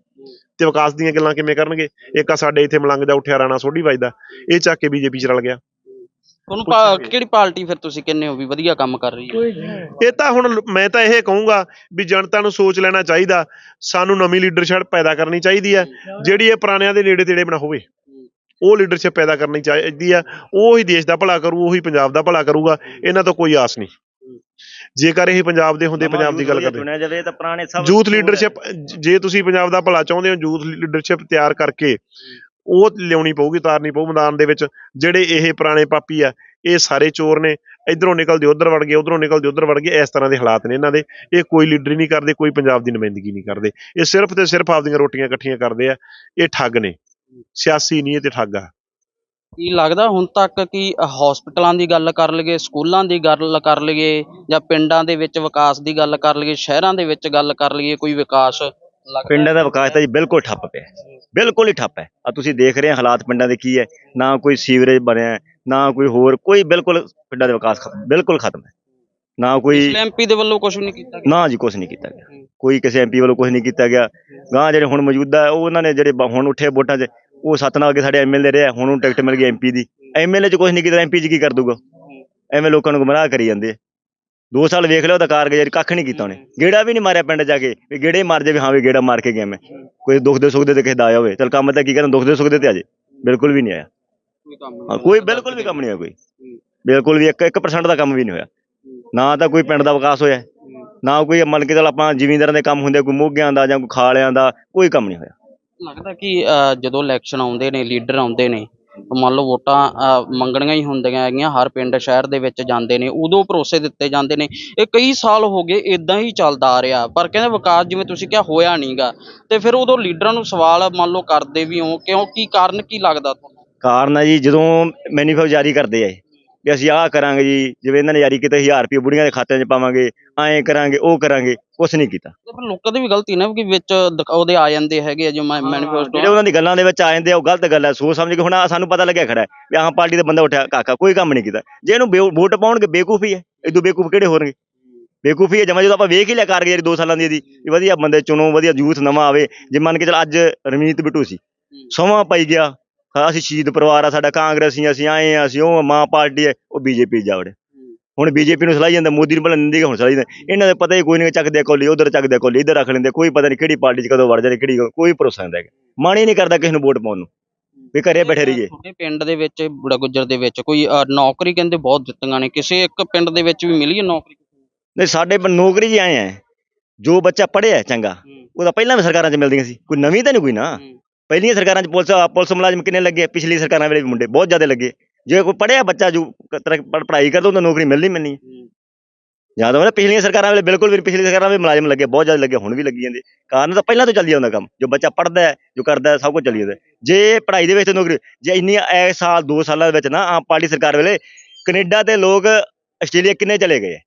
ਤੇ ਵਿਕਾਸ ਦੀਆਂ ਗੱਲਾਂ ਕਿਵੇਂ ਕਰਨਗੇ? ਇੱਕ ਆ ਸਾਡੇ ਇੱਥੇ ਮਲੰਗ ਜਾ ਉੱਠਿਆ ਰਾਣਾ ਸੋਢੀ ਵੱਜਦਾ ਇਹ ਚੱਕ ਕੇ ਬੀਜੇਪੀ 'ਚ ਰਲ ਗਿਆ। ਤੁਹਾਨੂੰ ਕਿਹੜੀ ਪਾਰਟੀ ਫਿਰ ਤੁਸੀਂ ਕਹਿੰਦੇ ਹੋ ਵੀ ਵਧੀਆ ਕੰਮ ਕਰ ਰਹੀ ਹੈ? ਇਹ ਤਾਂ ਹੁਣ ਮੈਂ ਤਾਂ ਇਹ ਕਹੂੰਗਾ ਵੀ ਜਨਤਾ ਨੂੰ ਸੋਚ ਲੈਣਾ ਚਾਹੀਦਾ ਸਾਨੂੰ ਨਵੀਂ ਲੀਡਰਸ਼ਿਪ ਪੈਦਾ ਕਰਨੀ ਚਾਹੀਦੀ ਹੈ ਜਿਹੜੀ ਇਹ ਪੁਰਾਣਿਆਂ ਦੇ ਨੇੜੇ ਤੇੜੇ ਬਣਾ ਹੋਵੇ। ਉਹ ਲੀਡਰਸ਼ਿਪ ਪੈਦਾ ਕਰਨੀ ਚਾਹੀਦੀ ਆ ਉਹ ਹੀ ਦੇਸ਼ ਦਾ ਭਲਾ ਕਰੂ ਉਹ ਪੰਜਾਬ ਦਾ ਭਲਾ ਕਰੂਗਾ ਇਹਨਾਂ ਤੋਂ ਕੋਈ ਆਸ ਨਹੀਂ। ਜੇਕਰ ਇਹ ਪੰਜਾਬ ਦੇ ਹੁੰਦੇ ਪੰਜਾਬ ਦੀ ਗੱਲ ਕਰਦੇ। ਤਾਂ ਪੁਰਾਣੇ ਸਭ ਯੂਥ ਲੀਡਰਸ਼ਿਪ ਜੇ ਤੁਸੀਂ ਪੰਜਾਬ ਦਾ ਭਲਾ ਚਾਹੁੰਦੇ ਹੋ ਯੂਥ ਲੀਡਰਸ਼ਿਪ ਤਿਆਰ ਕਰਕੇ ਉਹ ਲਿਆਉਣੀ ਪਊਗੀ ਤਾਰਨੀ ਪਊ ਮੈਦਾਨ ਦੇ ਵਿੱਚ ਜਿਹੜੇ ਇਹ ਪੁਰਾਣੇ ਪਾਪੀ ਆ ਇਹ ਸਾਰੇ ਚੋਰ ਨੇ ਇਧਰੋਂ ਨਿਕਲਦੇ ਉਧਰ ਵੜ ਗਏ ਉਧਰੋਂ ਨਿਕਲਦੇ ਉਧਰ ਵੜ ਗਏ ਇਸ ਤਰ੍ਹਾਂ ਦੇ ਹਾਲਾਤ ਨੇ ਇਹਨਾਂ ਦੇ। ਇਹ ਕੋਈ ਲੀਡਰ ਨਹੀਂ ਕਰਦੇ ਕੋਈ ਪੰਜਾਬ ਦੀ ਨੁਮਾਇੰਦਗੀ ਨਹੀਂ ਕਰਦੇ। ਇਹ ਸਿਰਫ ਤੇ ਸਿਰਫ ਆਪਦੀਆਂ ਰੋਟੀਆਂ ਇਕੱਠੀਆਂ ਕਰਦੇ ਆ ਇਹ ਠੱਗ ਨੇ। ਸਿਆਸੀ ਨਹੀਂ ਇਹ ਤੇ ਠੱਗ ਆ। ਕੀ ਲੱਗਦਾ ਹੁਣ ਤੱਕ ਕਿ ਹਸਪੀਟਲਾਂ ਦੀ ਗੱਲ ਕਰ ਲਈਏ ਸਕੂਲਾਂ ਦੀ ਗੱਲ ਕਰ ਲਈਏ ਜਾਂ ਪਿੰਡਾਂ ਦੇ ਵਿੱਚ ਵਿਕਾਸ ਦੀ ਗੱਲ ਕਰ ਲਈਏ ਸ਼ਹਿਰਾਂ ਦੇ ਵਿੱਚ ਗੱਲ ਕਰ ਲਈਏ ਕੋਈ ਵਿਕਾਸ ਪਿੰਡਾਂ ਦਾ ਵਿਕਾਸ ਤਾਂ ਜੀ ਬਿਲਕੁਲ ਠੱਪ ਪਿਆ। ਬਿਲਕੁਲ ਹੀ ਠੱਪ ਹੈ। ਆ ਤੁਸੀਂ ਦੇਖ ਰਹੇ ਹੋ ਹਾਲਾਤ ਪਿੰਡਾਂ ਦੇ ਕੀ ਹੈ। ਨਾ ਕੋਈ ਸੀਵਰੇਜ ਬਣਿਆ ਨਾ ਕੋਈ ਹੋਰ ਕੋਈ ਬਿਲਕੁਲ ਪਿੰਡਾਂ ਦਾ ਵਿਕਾਸ ਬਿਲਕੁਲ ਖਤਮ ਹੈ। ਨਾ ਕੋਈ ਐਮਪੀ ਦੇ ਵੱਲੋਂ ਕੁਝ ਨਹੀਂ ਕੀਤਾ ਗਿਆ? ਨਾ ਜੀ ਕੁਝ ਨਹੀਂ ਕੀਤਾ ਗਿਆ। ਕੋਈ ਕਿਸੇ ਐਮਪੀ ਵੱਲੋਂ ਕੁਝ ਨਹੀਂ ਕੀਤਾ ਗਿਆ। ਗਾਂ ਜਿਹੜੇ ਹੁਣ ਮੌਜੂਦਾ ਹੈ, ਉਹ ਉਹਨਾਂ ਨੇ ਜਿਹੜੇ ਹੁਣ ਉੱਠੇ ਵੋਟਾਂ 'ਚ ਉਹ ਸਤਨਾਮ ਅੱਗੇ ਸਾਡੇ ਐਮਐਲਏ ਰਿਹਾ ਹੁਣ ਉਹਨੂੰ ਟਿਕਟ ਮਿਲ ਗਈ ਐਮਪੀ ਦੀ। ਐਮਐਲਏ 'ਚ ਕੁਝ ਨਹੀਂ ਕੀਤਾ ਐਮਪੀ 'ਚ ਕੀ ਕਰ ਦੂਗਾ ਐਵੇਂ ਲੋਕਾਂ ਨੂੰ ਗੁੰਮਰਾਹ ਕਰੀ ਜਾਂਦੇ ਆ। ਦੋ ਸਾਲ ਵੇਖ ਲਿਓ ਤਾਂ ਕਾਰਗੁਜ਼ਾਰੀ ਕੱਖ ਨਹੀਂ ਕੀਤਾ ਉਹਨੇ। ਗੇੜਾ ਵੀ ਨਹੀਂ ਮਾਰਿਆ ਪਿੰਡ ਜਾ ਕੇ ਵੀ ਗੇੜੇ ਮਾਰ ਜੇ ਵੀ ਹਾਂ ਵੀ ਗੇੜਾ ਮਾਰ ਕੇ ਗਿਆ ਮੈਂ। ਕੋਈ ਦੁੱਖ ਦੇ ਸੁੱਖ ਦੇ ਤੇ ਕਿਸੇ ਦਾ ਆਇਆ ਹੋਵੇ। ਚਲ ਕੰਮ ਤਾਂ ਕੀ ਕਰਨ ਦੁੱਖ ਦੇ ਸੁੱਖ ਦੇ ਤੇ ਆ ਜੇ। ਬਿਲਕੁਲ ਵੀ ਨਹੀਂ ਆਇਆ। ਹਾਂ, ਕੋਈ ਬਿਲਕੁਲ ਵੀ ਕੰਮ ਨਹੀਂ ਹੋਇਆ ਕੋਈ। ਬਿਲਕੁਲ ਵੀ 1 1% ਦਾ ਕੰਮ ਵੀ ਨਹੀਂ ਹੋਇਆ। ਨਾ ਤਾਂ ਕੋਈ ਪਿੰਡ ਦਾ ਵਿਕਾਸ ਹੋਇਆ। ਨਾ ਕੋਈ ਮੰਨ ਕੇ ਚੱਲ ਆਪਾਂ ਜ਼ਿਮੀਂਦਾਰਾਂ ਦੇ ਕੰਮ ਹੁੰਦੇ ਕੋਈ ਮੋਗਿਆਂ ਦਾ ਜਾਂ ਕੋਈ ਖਾਲਿਆਂ ਦਾ ਕੋਈ ਕੰਮ ਨਹੀਂ ਹੋਇਆ। ਲੱਗਦਾ ਕਿ ਅ, ਜਦੋਂ ਇਲੈਕਸ਼ਨ ਆਉਂਦੇ ਨੇ ਲੀਡਰ ਆਉਂਦੇ ਨੇ ਮੰਨ ਲਓ ਵੋਟਾਂ ਅ, ਮੰਗਣੀਆਂ ਹੀ ਹੁੰਦੀਆਂ ਹੈਗੀਆਂ ਹਰ ਪਿੰਡ ਸ਼ਹਿਰ ਦੇ ਵਿੱਚ ਜਾਂਦੇ ਨੇ ਉਦੋਂ ਭਰੋਸੇ ਦਿੱਤੇ ਜਾਂਦੇ ਨੇ। ਇਹ ਕਈ ਸਾਲ ਹੋ ਗਏ ਇਦਾਂ ਹੀ ਚੱਲਦਾ ਆ ਰਿਹਾ ਪਰ ਕਹਿੰਦੇ ਵਿਕਾਸ ਜਿਵੇਂ ਤੁਸੀਂ ਕਿਹਾ ਹੋਇਆ ਨਹੀਂਗਾ ਤੇ ਫਿਰ ਉਦੋਂ ਲੀਡਰਾਂ ਨੂੰ ਸਵਾਲ ਮੰਨ ਲਓ ਕਰਦੇ ਵੀ ਹੋ ਕਿਉਂ ਕੀ ਕਾਰਨ ਕੀ ਲੱਗਦਾ ਤੁਹਾਨੂੰ? ਕਾਰਨ ਹੈ ਜੀ ਜਦੋਂ ਮੈਨੀਫੈਸਟੋ ਜਾਰੀ ਕਰਦੇ ਆ ਇਹ। ਵੀ ਅਸੀਂ ਆਹ ਕਰਾਂਗੇ ਜੀ ਜਿਵੇਂ ਇਹਨਾਂ ਨੇ ਜਾਰੀ ਕੀਤਾ 1000 ਰੁਪਏ ਬੁੜੀਆਂ ਦੇ ਖਾਤਿਆਂ 'ਚ ਪਾਵਾਂਗੇ ਐਂ ਕਰਾਂਗੇ ਉਹ ਕਰਾਂਗੇ ਕੁਛ ਨਹੀਂ ਕੀਤਾ। ਫਿਰ ਲੋਕਾਂ ਦੀ ਵੀ ਗਲਤੀ ਨਾ ਕਿ ਵਿੱਚ ਦਿਖ- ਉਹਦੇ ਆ ਜਾਂਦੇ ਹੈਗੇ ਆ ਜੋ ਜਿਹੜੇ ਮੈਨੀਫੈਸਟੋ ਉਹਨਾਂ ਦੀ ਗੱਲਾਂ ਦੇ ਵਿੱਚ ਆ ਜਾਂਦੇ ਆ ਉਹ ਗਲਤ ਗੱਲ ਹੈ ਸੋਚ ਸਮਝ ਕੇ ਹੁਣ ਆਹ ਸਾਨੂੰ ਪਤਾ ਲੱਗਿਆ ਖੜਾ ਹੈ ਵੀ ਆਹ ਪਾਰਟੀ ਦਾ ਬੰਦਾ ਉੱਠਿਆ ਕਾਕਾ ਕੋਈ ਕੰਮ ਨਹੀਂ ਕੀਤਾ। ਜੇ ਇਹਨੂੰ ਬੇ- ਵੋਟ ਪਾਉਣਗੇ ਬੇਕੂਫੀ ਹੈ। ਇਦੋਂ ਬੇਕੂਫ ਕਿਹੜੇ ਹੋਣਗੇ? ਬੇਕੂਫੀ ਹੈ ਜਮਾ ਜਦੋਂ ਆਪਾਂ ਵੇਖ ਹੀ ਲਿਆ ਕਾਰਗੁਜ਼ਾਰੀ 2 ਸਾਲਾਂ ਦੀ ਇਹਦੀ ਵੀ ਵਧੀਆ ਬੰਦੇ ਚੁਣੋ ਵਧੀਆ ਯੂਥ ਨਵਾਂ ਆਵੇ। ਜੇ ਮੰਨ ਕੇ ਚੱਲ ਅੱਜ ਰਮਨੀਤ ਬਿੱਟੂ ਸੀ ਸੋਮਾ ਪਾਈ ਗਿਆ ਹਾਂ ਅਸੀਂ ਸ਼ਹੀਦ ਪਰਿਵਾਰ ਆ ਸਾਡਾ ਕਾਂਗਰਸੀ ਅਸੀਂ ਆਏ ਆ ਅਸੀਂ ਉਹ ਮਾਂ ਪਾਰਟੀ ਹੈ ਉਹ ਬੀਜੇਪੀ ਜਾਵੜੇ ਹੁਣ ਬੀਜੇਪੀ ਨੂੰ ਸਲਾਈ ਜਾਂਦਾ ਮੋਦੀ ਨੂੰ ਭਲਾ ਨਿੰਦੀ ਹੁਣ ਸਲਾਈ ਜਾਂਦਾ। ਇਹਨਾਂ ਦਾ ਪਤਾ ਹੀ ਕੋਈ ਨਹੀਂ ਚੱਕਦੇ ਕੋਲੀ ਉਧਰ ਚੱਕਦੇ ਕੋਲੀ ਇੱਧਰ ਰੱਖ ਲੈਂਦੇ ਕੋਈ ਪਤਾ ਨਹੀਂ ਕਿਹੜੀ ਪਾਰਟੀ 'ਚ ਕਦੋਂ ਵੜ ਜਾਣੇ ਕਿਹੜੀ ਕੋਈ ਭਰੋਸਾ ਨਹੀਂ ਹੈਗਾ। ਮਨ ਹੀ ਨਹੀਂ ਕਰਦਾ ਕਿਸੇ ਨੂੰ ਵੋਟ ਪਾਉਣ ਨੂੰ ਵੀ ਘਰੇ ਬੈਠੇ ਰਹੀਏ। ਤੁਹਾਡੇ ਪਿੰਡ ਦੇ ਵਿੱਚ ਬੜਾ ਗੁੱਜਰ ਦੇ ਵਿੱਚ ਕੋਈ ਨੌਕਰੀ ਕਹਿੰਦੇ ਬਹੁਤ ਦਿੱਤੀਆਂ ਨੇ ਕਿਸੇ ਇੱਕ ਪਿੰਡ ਦੇ ਵਿੱਚ ਵੀ ਮਿਲੀ ਹੈ ਨੌਕਰੀ? ਨਹੀਂ ਸਾਡੇ ਪ- ਨੌਕਰੀ ਜੀ ਆਏ ਆ ਜੋ ਬੱਚਾ ਪੜ੍ਹਿਆ ਚੰਗਾ ਉਹ ਤਾਂ ਪਹਿਲਾਂ ਵੀ ਸਰਕਾਰਾਂ 'ਚ ਮਿਲਦੀਆਂ ਸੀ ਕੋਈ ਨਵੀਂ ਤਾਂ ਨਹੀਂ ਕੋਈ ਨਾ। ਪਹਿਲੀਆਂ ਸਰਕਾਰਾਂ 'ਚ ਪੁਲਿਸ ਪੁਲਿਸ ਮੁਲਾਜ਼ਮ ਕਿੰਨੇ ਲੱਗੇ ਪਿਛਲੀ ਸਰਕਾਰਾਂ ਵੇਲੇ ਵੀ ਮੁੰਡੇ ਬਹੁਤ ਜ਼ਿਆਦਾ ਲੱਗੇ ਜੇ ਕੋਈ ਪੜ੍ਹਿਆ ਬੱਚਾ ਜੋ ਕ- ਪੜ੍ਹਾਈ ਕਰਦਾ ਉਹਨੂੰ ਨੌਕਰੀ ਮਿਲਣੀ ਮਿਲਣੀ ਹੈ। ਜਾਂ ਤਾਂ ਪਿਛਲੀਆਂ ਸਰਕਾਰਾਂ ਵੇਲੇ ਬਿਲਕੁਲ ਵੀ ਪਿਛਲੀ ਸਰਕਾਰਾਂ ਵੇਲੇ ਮੁਲਾਜ਼ਮ ਲੱਗੇ ਬਹੁਤ ਜ਼ਿਆਦਾ ਲੱਗੇ ਹੁਣ ਵੀ ਲੱਗੀ ਜਾਂਦੇ ਕਾਰਨ ਤਾਂ ਪਹਿਲਾਂ ਤੋਂ ਚੱਲੀ ਜਾਂਦਾ ਕੰਮ ਜੋ ਬੱਚਾ ਪੜਦਾ ਹੈ ਜੋ ਕਰਦਾ ਹੈ ਸਭ ਕੁਝ ਚੱਲੀ ਜਾਂਦਾ। ਜੇ ਪੜ੍ਹਾਈ ਦੇ ਵਿੱਚ ਤੇ ਨੌਕਰੀ ਜੇ ਇੰਨੀ ਇਹ ਸਾਲ 2 ਸਾਲਾਂ ਦੇ ਵਿੱਚ ਨਾ ਆਮ ਪਾਰਟੀ ਸਰਕਾਰ ਵੇਲੇ ਕੈਨੇਡਾ ਦੇ ਲੋਕ ਆਸਟ੍ਰੇਲੀਆ ਕਿੰਨੇ ਚਲੇ ਗਏ?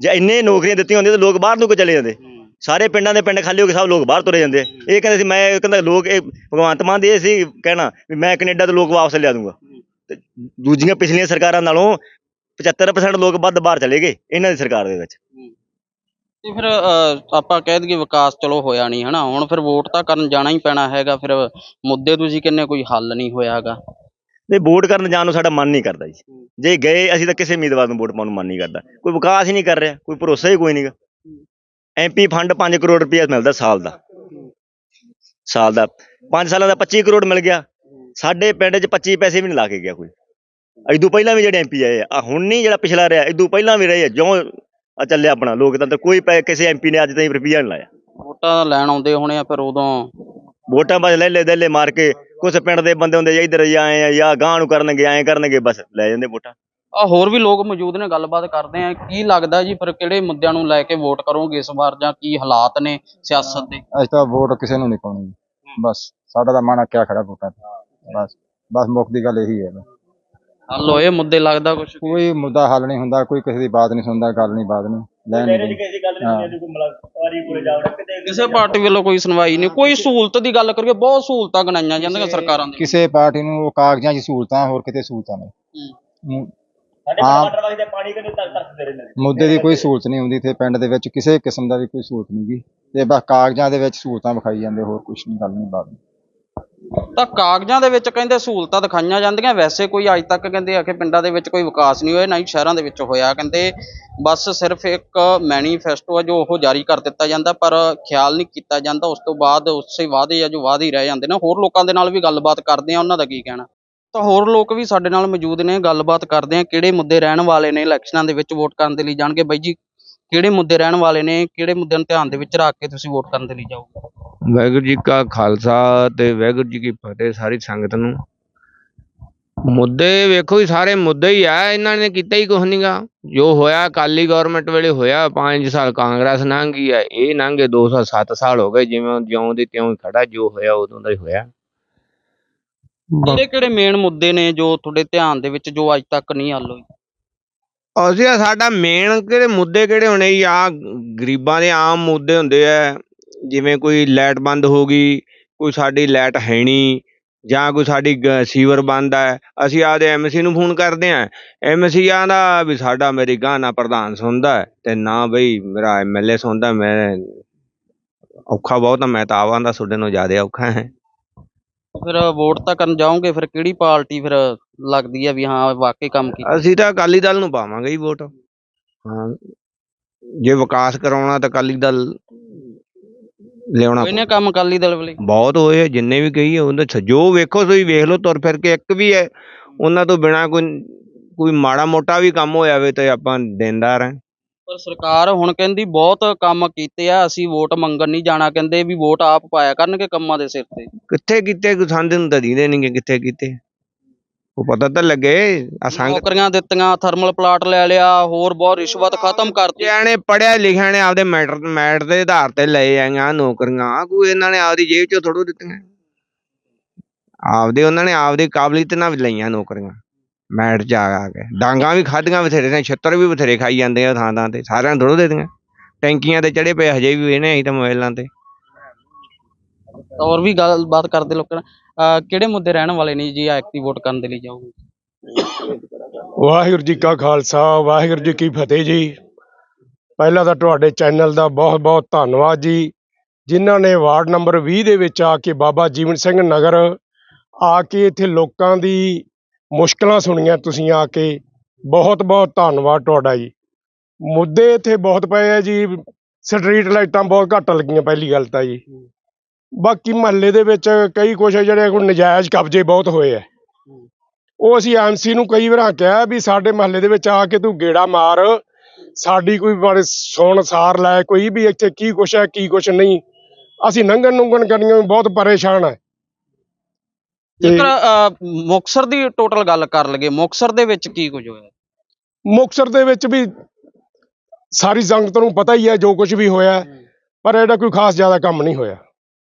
ਜੇ ਇੰਨੇ ਨੌਕਰੀਆਂ ਦਿੱਤੀਆਂ ਹੁੰਦੀਆਂ ਤਾਂ ਲੋਕ ਬਾਹਰ ਨੂੰ ਕਿਉਂ ਚਲੇ ਜਾਂਦੇ ਸਾਰੇ ਪਿੰਡਾਂ ਦੇ ਪਿੰਡ ਖਾਲੀ ਹੋ ਕੇ ਸਭ ਲੋਕ ਬਾਹਰ ਤੁਰੇ ਜਾਂਦੇ। ਇਹ ਕਹਿੰਦੇ ਸੀ ਮੈਂ ਇਹ ਕਹਿੰਦਾ ਲੋਕ ਇਹ ਭਗਵੰਤ ਮਾਨ ਦੀ ਇਹ ਸੀ ਕਹਿਣਾ ਵੀ ਮੈਂ ਕੈਨੇਡਾ ਤੋਂ ਲੋਕ ਵਾਪਸ ਲਿਆ ਦੂੰਗਾ। ਤੇ ਦੂਜੀਆਂ ਪਿਛਲੀਆਂ ਸਰਕਾਰਾਂ ਨਾਲੋਂ 75% ਲੋਕ ਵੱਧ ਬਾਹਰ ਚਲੇ ਗਏ ਇਹਨਾਂ ਦੀ ਸਰਕਾਰ ਦੇ ਵਿੱਚ। ਤੇ ਫਿਰ ਅਹ, ਆਪਾਂ ਕਹਿ ਦਈਏ ਵਿਕਾਸ ਚਲੋ ਹੋਇਆ ਨਹੀਂ ਹਨਾ? ਹੁਣ ਫਿਰ ਵੋਟ ਤਾਂ ਕਰਨ ਜਾਣਾ ਹੀ ਪੈਣਾ ਹੈਗਾ ਫਿਰ ਮੁੱਦੇ ਤੁਸੀਂ ਕਿੰਨੇ ਕੋਈ ਹੱਲ ਨਹੀਂ ਹੋਇਆਗਾ ਨਹੀਂ ਵੋਟ ਕਰਨ ਜਾਣ ਨੂੰ ਸਾਡਾ ਮਨ ਨਹੀਂ ਕਰਦਾ ਜੀ। ਜੇ ਗਏ ਅਸੀਂ ਤਾਂ ਕਿਸੇ ਉਮੀਦਵਾਰ ਨੂੰ ਵੋਟ ਪਾਉਣ ਨੂੰ ਮਨ ਨਹੀਂ ਕਰਦਾ। ਕੋਈ ਵਿਕਾਸ ਹੀ ਨਹੀਂ ਕਰ ਰਿਹਾ ਕੋਈ ਭਰੋਸਾ ਹੀ ਕੋਈ ਨਹੀਂਗਾ ਐਮਪੀ ਫੰਡ 5 ਕਰੋੜ ਰੁਪਏ ਮਿਲਦਾ ਸਾਲ ਦਾ। ਸਾਲ ਦਾ। 5 ਸਾਲਾਂ ਦਾ 25 ਕਰੋੜ ਮਿਲ ਗਿਆ। ਸਾਡੇ ਪਿੰਡ 'ਚ 25 ਪੈਸੇ ਵੀ ਨਹੀਂ ਲਾ ਕੇ ਗਿਆ ਕੋਈ। ਇਦੋਂ ਪਹਿਲਾਂ ਵੀ ਜਿਹੜੇ ਐਮਪੀ ਆਏ ਆ ਹੁਣ ਨਹੀਂ ਜਿਹੜਾ ਪਿਛਲਾ ਰਿਹਾ ਇਦੋਂ ਪਹਿਲਾਂ ਵੀ ਰਹੇ ਆ ਜਿਉਂ ਆ ਚੱਲਿਆ ਆਪਣਾ। ਲੋਕਤੰਤਰ ਕੋਈ ਕਿਸੇ ਐਮਪੀ ਨੇ ਅੱਜ ਤਾਈਂ ਰੁਪਈਆ ਨਹੀਂ ਲਾਇਆ। ਵੋਟਾਂ ਲੈਣ ਆਉਂਦੇ ਹੋਣੇ ਆ ਫਿਰ ਉਦੋਂ। ਵੋਟਾਂ ਬਸ ਲੈ ਲੈ ਦੇਲੇ ਮਾਰ ਕੇ ਕੁਛ ਪਿੰਡ ਦੇ ਬੰਦੇ ਹੁੰਦੇ ਜਾਂ ਇੱਧਰ ਜਾਂ ਆਏ ਆ ਜਾਂ ਗਾਂ ਨੂੰ ਕਰਨਗੇ ਐਂ ਕਰਨਗੇ ਬਸ ਲੈ ਜਾਂਦੇ ਵੋਟਾਂ। ਆ ਹੋਰ ਵੀ ਲੋਕ ਮੌਜੂਦ ਨੇ ਗੱਲਬਾਤ ਕਰਦੇ ਆ ਕੀ ਲੱਗਦਾ ਜੀ ਫਿਰ ਕਿਹੜੇ ਮੁੱਦਿਆਂ ਨੂੰ ਲੈ ਕੇ ਵੋਟ ਕਰੋਗੇ ਇਸ ਵਾਰ ਜਾਂ ਕੀ ਹਾਲਾਤ ਨੇ ਸਿਆਸਤ ਦੇ ਅਸੀਂ ਤਾਂ ਵੋਟ ਕਿਸੇ ਨੂੰ ਨਹੀਂ ਪਾਉਣੀ ਜੀ। ਬਸ ਸਾਡਾ ਤਾਂ ਮਨ ਆਕਿਆ ਖੜਾ ਵੋਟਾਂ ਤੇ ਬਸ ਬਸ ਮੁੱਖ ਦੀ ਗੱਲ ਇਹੀ ਹੈ ਬਸ। ਹੱਲ ਹੋਏ ਮੁੱਦੇ ਲੱਗਦਾ ਕੁਝ ਕੋਈ ਮੁੱਦਾ ਹੱਲ ਨਹੀਂ ਹੁੰਦਾ ਕੋਈ ਕਿਸੇ ਦੀ ਬਾਤ ਨਹੀਂ ਸੁਣਦਾ ਗੱਲ ਨਹੀਂ ਬਾਤ ਨਹੀਂ ਲੈਣ ਨਹੀਂ ਦੇਣੀ। ਕਿਸੇ ਗੱਲ ਹਾਂ। ਕਿਸੇ ਪਾਰਟੀ ਵੱਲੋਂ ਕੋਈ ਸੁਣਵਾਈ ਨਹੀਂ ਕੋਈ ਸਹੂਲਤ ਦੀ ਗੱਲ ਕਰੀਏ ਬਹੁਤ ਸਹੂਲਤਾਂ ਗਣਾਈਆਂ ਜਾਂਦੀਆਂ ਸਰਕਾਰਾਂ ਦੇ ਕਿਸੇ ਪਾਰਟੀ ਨੂੰ ਉਹ ਕਾਗਜ਼ਾਂ 'ਚ ਸਹੂਲਤਾਂ ਹੋਰ ਕਿਤੇ ਸਹੂਲਤਾਂ ਨਹੀਂ ਹੂੰ। ਸਾਡੇ ਹਾਂ। ਟਮਾਟਰ ਵਾਸਤੇ ਪਾਣੀ ਕਿੰਨੇ ਤੱਕ ਤਰਸਦੇ ਰਹਿੰਦੇ। ਨੇ ਮੁੱਦੇ ਦੀ ਕੋਈ ਸਹੂਲਤ ਨਹੀਂ ਹੁੰਦੀ ਇੱਥੇ ਪਿੰਡ ਦੇ ਵਿੱਚ ਕਿਸੇ ਕਿਸਮ ਦਾ ਵੀ ਕੋਈ ਸਹੂਲਤ ਨਹੀਂ ਗੀ। ਤੇ ਬਸ ਕਾਗਜ਼ਾਂ ਦੇ ਵਿੱਚ ਸਹੂਲਤਾਂ ਵਿਖਾਈ ਜਾਂਦੇ ਹੋਰ ਕੁਝ ਨਹੀਂ ਗੱਲ ਨਹੀਂ ਬਾਤ ਨਹੀਂ ਤਾਂ ਕਾਗਜ਼ਾਂ ਦੇ ਵਿੱਚ ਕਹਿੰਦੇ ਸਹੂਲਤਾਂ ਦਿਖਾਈਆਂ ਜਾਂਦੀਆਂ ਵੈਸੇ ਕੋਈ ਅੱਜ ਤੱਕ ਕਹਿੰਦੇ ਆ ਕਿ ਪਿੰਡਾਂ ਦੇ ਵਿੱਚ ਕੋਈ ਵਿਕਾਸ ਨਹੀਂ ਹੋਇਆ ਨਾ ਹੀ ਸ਼ਹਿਰਾਂ ਦੇ ਵਿੱਚ ਹੋਇਆ ਕਹਿੰਦੇ ਬਸ ਸਿਰਫ ਇੱਕ ਮੈਨੀਫੈਸਟੋ ਆ ਜੋ ਉਹ ਜਾਰੀ ਕਰ ਦਿੱਤਾ ਜਾਂਦਾ ਪਰ ਖਿਆਲ ਨਹੀਂ ਕੀਤਾ ਜਾਂਦਾ ਉਸ ਤੋਂ ਬਾਅਦ ਉਸੇ ਵਾਅਦੇ ਆ ਜੋ ਵਾਅਦੇ ਹੀ ਰਹਿ ਜਾਂਦੇ ਨੇ। ਹੋਰ ਲੋਕਾਂ ਦੇ ਨਾਲ ਵੀ ਗੱਲਬਾਤ ਕਰਦੇ ਆ ਉਹਨਾਂ ਦਾ ਕੀ ਕਹਿਣਾ? ਤਾਂ ਹੋਰ ਲੋਕ ਵੀ ਸਾਡੇ ਨਾਲ ਮੌਜੂਦ ਨੇ, ਗੱਲਬਾਤ ਕਰਦੇ ਆ ਕਿਹੜੇ ਮੁੱਦੇ ਰਹਿਣ ਵਾਲੇ ਨੇ ਇਲੈਕਸ਼ਨਾਂ ਦੇ ਵਿੱਚ ਵੋਟ ਕਰਨ ਦੇ ਲਈ ਜਾਣਗੇ। ਬਾਈ ਜੀ, ਕਿਹੜੇ ਮੁੱਦੇ ਰਹਿਣ ਵਾਲੇ ਨੇ, ਕਿਹੜੇ ਮੁੱਦਿਆਂ ਨੂੰ ਧਿਆਨ ਦੇ ਵਿੱਚ ਰੱਖ ਕੇ ਤੁਸੀਂ ਵੋਟ ਕਰਨ ਦੇ ਲਈ ਜਾਓਗੇ? ਵਾਹਿਗੁਰੂ ਜੀ ਕਾ ਖਾਲਸਾ ਤੇ ਵਾਹਿਗੁਰੂ ਜੀ ਕੀ ਫਤਿਹ ਸਾਰੀ ਸੰਗਤ ਨੂੰ। ਮੁੱਦੇ ਵੇਖੋ ਜੀ, ਸਾਰੇ ਮੁੱਦੇ ਹੀ ਆ, ਇਹਨਾਂ ਨੇ ਕੀਤਾ ਹੀ ਕੁਛ ਨਹੀਂਗਾ ਜੋ ਹੋਇਆ ਅਕਾਲੀ ਗਵਰਨਮੈਂਟ ਵੇਲੇ ਹੋਇਆ 5 ਸਾਲ ਕਾਂਗਰਸ ਲੰਘ ਗਈ ਆ, ਇਹ ਲੰਘੇ 207 ਸਾਲ ਹੋ ਗਏ, ਜਿਵੇਂ ਜਿਉਂ ਦੇ ਤਿਉਂ ਹੀ ਖੜਾ, ਜੋ ਹੋਇਆ ਉਦੋਂ ਦਾ ਹੀ ਹੋਇਆ। ਕਿਹੜੇ ਕਿਹੜੇ ਮੇਨ ਮੁੱਦੇ ਨੇ ਜੋ ਤੁਹਾਡੇ ਧਿਆਨ ਦੇ ਵਿੱਚ ਜੋ ਅੱਜ ਤੱਕ ਨਹੀਂ ਹੱਲ ਹੋਏ? ਅਸੀਂ ਸਾਡਾ ਮੇਨ ਕਿਹੜੇ ਮੁੱਦੇ ਕਿਹੜੇ ਹੋਣੇ ਜੀ? ਆ ਗਰੀਬਾਂ ਦੇ ਆਮ ਮੁੱਦੇ ਹੁੰਦੇ ਆ। ਜਿਵੇਂ ਕੋਈ ਲਾਈਟ ਬੰਦ ਹੋ ਗਈ ਕੋਈ ਸਾਡੀ ਲਾਈਟ ਹੈ ਨਹੀਂ ਜਾਂ ਕੋਈ ਸਾਡੀ ਗ- ਸੀਵਰ ਬੰਦ ਹੈ। ਅਸੀਂ ਆਪਦੇ ਐਮਸੀ ਨੂੰ ਫੋਨ ਕਰਦੇ ਆ ਐਮਸੀ ਆਂਦਾ ਵੀ ਸਾਡਾ ਮੇਰੀ ਗਾਂ ਨਾ ਪ੍ਰਧਾਨ ਸੁਣਦਾ ਹੈ ਤੇ ਨਾ ਬਈ ਮੇਰਾ ਐਮਐਲਏ ਸੁਣਦਾ। ਮੈਂ ਔਖਾ ਬਹੁਤ ਆ ਮੈਂ ਤਾਂ ਆਵਾਂ ਦਾ ਤੁਹਾਡੇ ਨਾਲੋਂ ਜ਼ਿਆਦਾ ਔਖਾ ਹੈ। ਫਿਰ ਵੋਟ ਤਾਂ ਕਰਨ ਜਾਓਗੇ ਫਿਰ ਕਿਹੜੀ ਪਾਰਟੀ ਫਿਰ ਲੱਗਦੀ ਆ ਵੀ ਹਾਂ ਵਾਕਈ ਕੰਮ ਕੀਤਾ? ਅਸੀਂ ਤਾਂ ਅਕਾਲੀ ਦਲ ਨੂੰ ਪਾਵਾਂਗੇ ਜੀ ਵੋਟ। ਹਾਂ ਜੇ ਵਿਕਾਸ ਕਰਾਉਣਾ ਤਾਂ ਅਕਾਲੀ ਦਲ ਲਿਆਉਣਾ ਕੋਈ ਨੇ ਕੰਮ ਅਕਾਲੀ ਦਲ ਵਾਲੇ। ਬਹੁਤ ਹੋਏ ਆ, ਜਿੰਨੇ ਵੀ ਕਹੀ ਉਹਦੇ ਚ ਜੋ ਵੇਖੋ ਤੁਸੀਂ ਵੇਖ ਲਓ ਤੁਰ ਫਿਰ ਕੇ ਇੱਕ ਵੀ ਹੈ ਉਹਨਾਂ ਤੋਂ ਬਿਨਾ ਕੋਈ ਕੋਈ ਮਾੜਾ ਮੋਟਾ ਵੀ ਕੰਮ ਹੋਇਆ ਵੇ ਤੇ ਆਪਾਂ ਦੇਣਦਾਰ ਹਾਂ। ਪਰ ਸਰਕਾਰ ਹੁਣ ਕਹਿੰਦੀ ਬਹੁਤ ਕੰਮ ਕੀਤੇ ਆ ਅਸੀਂ ਵੋਟ ਮੰਗਣ ਨਹੀਂ ਜਾਣਾ ਕਹਿੰਦੇ ਵੀ ਵੋਟ ਆਪ ਪਾਇਆ ਕਰਨਗੇ ਕੰਮਾਂ ਦੇ ਸਿਰ ਤੇ। ਕਿੱਥੇ ਕੀਤੇ? ਕੋਈ ਸੰਦ ਨੂੰ ਤਾਂ ਦੀਦੇ ਨਹੀਂਗੇ ਕਿੱਥੇ ਕੀਤੇ? ਉਹ ਪਤਾ ਤਾਂ ਲੱਗੇ ਆ ਸੰਗ ਨੌਕਰੀਆਂ ਦਿੱਤੀਆਂ ਥਰਮਲ ਪਲਾਟ ਲੈ ਲਿਆ ਹੋਰ ਬਹੁਤ ਰਿਸ਼ਵਤ ਖਤਮ ਕਰਤੀ। ਨੇ ਪੜਿਆ ਲਿਖਿਆ ਨੇ ਆਪਦੇ ਮੈਟਰ ਮੈਟ ਦੇ ਆਧਾਰ ਤੇ ਲਏ ਆਈਆਂ ਨੌਕਰੀਆਂ ਕੋਈ ਇਹਨਾਂ ਨੇ ਆਪਦੀ ਜੇਬ ਚੋਂ ਥੋੜੋ ਦਿੱਤੀਆਂ। ਆਪਦੇ ਉਹਨਾਂ ਨੇ ਆਪਦੀ ਕਾਬਲੀਅਤ ਨਾਲ ਲਈਆਂ ਨੌਕਰੀਆਂ। ਮੈਟ ਚ ਆ ਕੇ। ਡਾਂਗਾ ਵੀ ਖਾਧੀਆਂ ਬਥੇਰੇ ਨੇ ਛੱਤਰ ਵੀ ਬਥੇਰੇ ਖਾਈ ਜਾਂਦੇ ਆ ਥਾਂ ਥਾਂ ਤੇ। ਸਾਰਿਆਂ ਨੂੰ ਦੇ ਦੀਆਂ ਟੈਂਕੀਆਂ ਤੇ ਚੜੇ ਪਏ ਹਜੇ ਵੀ ਇਹਨੇ ਅਸੀਂ ਤਾਂ ਮੋਬਾਈਲਾਂ ਤੇ। ਹੋਰ ਵੀ ਗੱਲਬਾਤ ਕਰਦੇ ਲੋਕਾਂ ਨਾਲ। ਅਹ ਕਿਹੜੇ ਮੁੱਦੇ ਰਹਿਣ ਵਾਲੇ ਨੇ ਜੀ ਐਕਟਿਵ ਵੋਟ ਕਰਨ ਦੇ ਲਈ ਜਾਓਗੇ? ਵਾਹਿਗੁਰੂ ਜੀ ਕਾ ਖਾਲਸਾ ਵਾਹਿਗੁਰੂ ਜੀ ਕੀ ਫਤਿਹ ਜੀ। ਪਹਿਲਾਂ ਤਾਂ ਤੁਹਾਡੇ ਚੈਨਲ ਦਾ ਬਹੁਤ ਬਹੁਤ ਧੰਨਵਾਦ ਜੀ। ਜਿਨ੍ਹਾਂ ਨੇ ਵਾਰਡ ਨੰਬਰ 20 ਦੇ ਵਿੱਚ ਆ ਕੇ ਬਾਬਾ ਜੀਵਨ ਸਿੰਘ ਨਗਰ ਆ ਕੇ ਇੱਥੇ ਲੋਕਾਂ ਦੀ ਮੁਸ਼ਕਲਾਂ ਸੁਣੀਆਂ ਤੁਸੀਂ ਆ ਕੇ। ਬਹੁਤ ਬਹੁਤ ਧੰਨਵਾਦ ਤੁਹਾਡਾ ਜੀ। ਮੁੱਦੇ ਇੱਥੇ ਬਹੁਤ ਪਏ ਆ ਜੀ। ਸਟਰੀਟ ਲਾਈਟਾਂ ਬਹੁਤ ਘੱਟ ਲੱਗੀਆਂ ਪਹਿਲੀ ਗੱਲ ਤਾਂ ਜੀ। ਬਾਕੀ ਮਹੱਲੇ ਦੇ ਵਿੱਚ ਕਈ ਕੁਛ ਜਿਹੜੇ ਕੋਈ ਨਜਾਇਜ਼ ਕਬਜ਼ੇ ਬਹੁਤ ਹੋਏ ਆ। ਉਹ ਅਸੀਂ ਐਮਸੀ ਨੂੰ ਕਈ ਵਾਰ ਕਿਹਾ ਵੀ ਸਾਡੇ ਮਹੱਲੇ ਦੇ ਵਿੱਚ ਆ ਕੇ ਤੂੰ ਗੇੜਾ ਮਾਰ। ਸਾਡੀ ਕੋਈ ਬਾਰੇ ਸੁਣ ਸਾਰ ਲੈ ਕੋਈ ਵੀ ਇੱਥੇ ਕੀ ਕੁਛ ਹੈ ਕੀ ਕੁਛ ਨਹੀਂ। ਅਸੀਂ ਨੰਗਣ ਨੁੰਗਣ ਕਰਨੀਆਂ ਬਹੁਤ ਪਰੇਸ਼ਾਨ ਹੈ ਜੇਕਰ ਅਹ, ਮੁਕਤਸਰ ਦੀ ਟੋਟਲ ਗੱਲ ਕਰ ਲਈਏ ਮੁਕਤਸਰ ਦੇ ਵਿੱਚ ਕੀ ਕੁਝ ਹੋਇਆ? ਮੁਕਤਸਰ ਦੇ ਵਿੱਚ ਵੀ ਸਾਰੀ ਸੰਗਤ ਨੂੰ ਪਤਾ ਹੀ ਹੈ ਜੋ ਕੁਝ ਵੀ ਹੋਇਆ ਪਰ ਇਹਦਾ ਕੋਈ ਖਾਸ ਜ਼ਿਆਦਾ ਕੰਮ ਨਹੀਂ ਹੋਇਆ।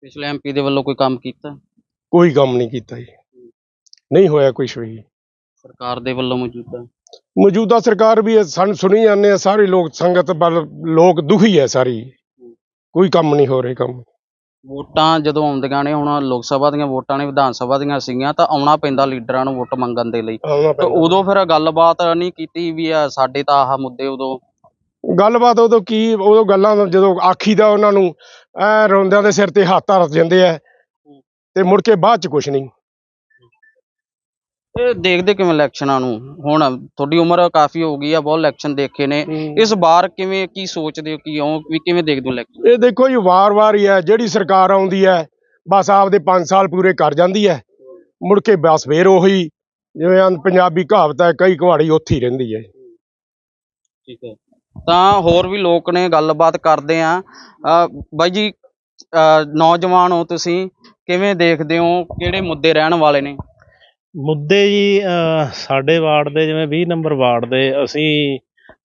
ਪਿਛਲੇ ਐਮਪੀ ਦੇ ਵੱਲੋਂ ਕੋਈ ਕੰਮ ਕੀਤਾ? ਕੋਈ ਕੰਮ ਨਹੀਂ ਕੀਤਾ ਜੀ। ਨਹੀਂ ਹੋਇਆ ਕੁਛ ਵੀ। ਸਰਕਾਰ ਦੇ ਵੱਲੋਂ ਮੌਜੂਦਾ? ਮੌਜੂਦਾ ਸਰਕਾਰ ਵੀ ਸਾਨੂੰ ਸੁਣੀ ਜਾਂਦੇ ਆ ਸਾਰੇ ਲੋਕ ਸੰਗਤ ਵੱਲ ਲੋਕ ਦੁਖੀ ਹੈ ਸਾਰੀ। ਕੋਈ ਕੰਮ ਨਹੀਂ ਹੋ ਰਿਹਾ ਕੰਮ। ਵੋਟਾਂ ਜਦੋਂ ਆਉਂਦੀਆਂ ਨੇ ਹੁਣ ਲੋਕ ਸਭਾ ਦੀਆਂ ਵੋਟਾਂ ਨੇ ਵਿਧਾਨ ਸਭਾ ਦੀਆਂ ਸੀਗੀਆਂ ਤਾਂ ਆਉਣਾ ਪੈਂਦਾ ਲੀਡਰਾਂ ਨੂੰ ਵੋਟ ਮੰਗਣ ਦੇ ਲਈ। ਆਉਣਾ ਤੇ ਪੈਂਦਾ। ਉਦੋਂ ਫਿਰ ਗੱਲਬਾਤ ਨਹੀਂ ਕੀਤੀ ਵੀ ਆ ਸਾਡੇ ਤਾਂ ਆਹ ਮੁੱਦੇ ਉਦੋਂ। ਗੱਲਬਾਤ ਉਦੋਂ ਕੀ ਉਦੋਂ ਗੱਲਾਂ ਜਦੋਂ ਆਖੀਦਾ ਉਹਨਾਂ ਨੂੰ ਐ ਰੋਂਦਿਆਂ ਦੇ ਸਿਰ ਤੇ ਹੱਥ ਧਰ ਜਾਂਦੇ ਆ ਤੇ ਮੁੜ ਕੇ ਬਾਅਦ ਚ ਕੁਛ ਨਹੀਂ। ਇਹ ਦੇਖਦੇ ਕਿਵੇਂ ਇਲੈਕਸ਼ਨਾਂ ਨੂੰ। ਹੁਣ ਤੁਹਾਡੀ ਉਮਰ ਕਾਫੀ ਹੋ ਗਈ ਆ ਬਹੁਤ ਇਲੈਕਸ਼ਨ ਦੇਖੇ ਨੇ। ਇਸ ਵਾਰ ਕਿਵੇਂ ਕੀ ਸੋਚਦੇ ਹੋ ਕੀ ਹੋ ਵੀ ਕਿਵੇਂ ਦੇਖਦੇ ਹੋ ਇਲੈਕਸ਼ਨ ਇਹ ਦੇਖੋ ਜੀ ਵਾਰ-ਵਾਰ ਹੀ ਹੈ ਜਿਹੜੀ ਸਰਕਾਰ ਆਉਂਦੀ ਹੈ ਬਸ ਆਪਦੇ 5 ਸਾਲ ਪੂਰੇ ਕਰ ਜਾਂਦੀ ਹੈ। ਮੁੜ ਕੇ ਬਸ ਫੇਰ ਉਹੀ ਜਿਵੇਂ ਪੰਜਾਬੀ ਕਹਾਵਤ ਹੈ ਕਈ ਕੁਹਾੜੀ ਉੱਥੇ ਹੀ ਰਹਿੰਦੀ ਹੈ। ਠੀਕ ਹੈ। ਤਾਂ ਹੋਰ ਵੀ ਲੋਕ ਨੇ ਗੱਲਬਾਤ ਕਰਦੇ ਆ। ਬਾਈ ਜੀ ਨੌਜਵਾਨ ਹੋ ਤੁਸੀਂ ਕਿਵੇਂ ਦੇਖਦੇ ਹੋ ਕਿਹੜੇ ਮੁੱਦੇ ਰਹਿਣ ਵਾਲੇ ਨੇ? ਮੁੱਦੇ ਜੀ ਸਾਡੇ ਵਾਰਡ ਦੇ ਜਿਵੇਂ 20 ਨੰਬਰ ਵਾਰਡ ਦੇ ਅਸੀਂ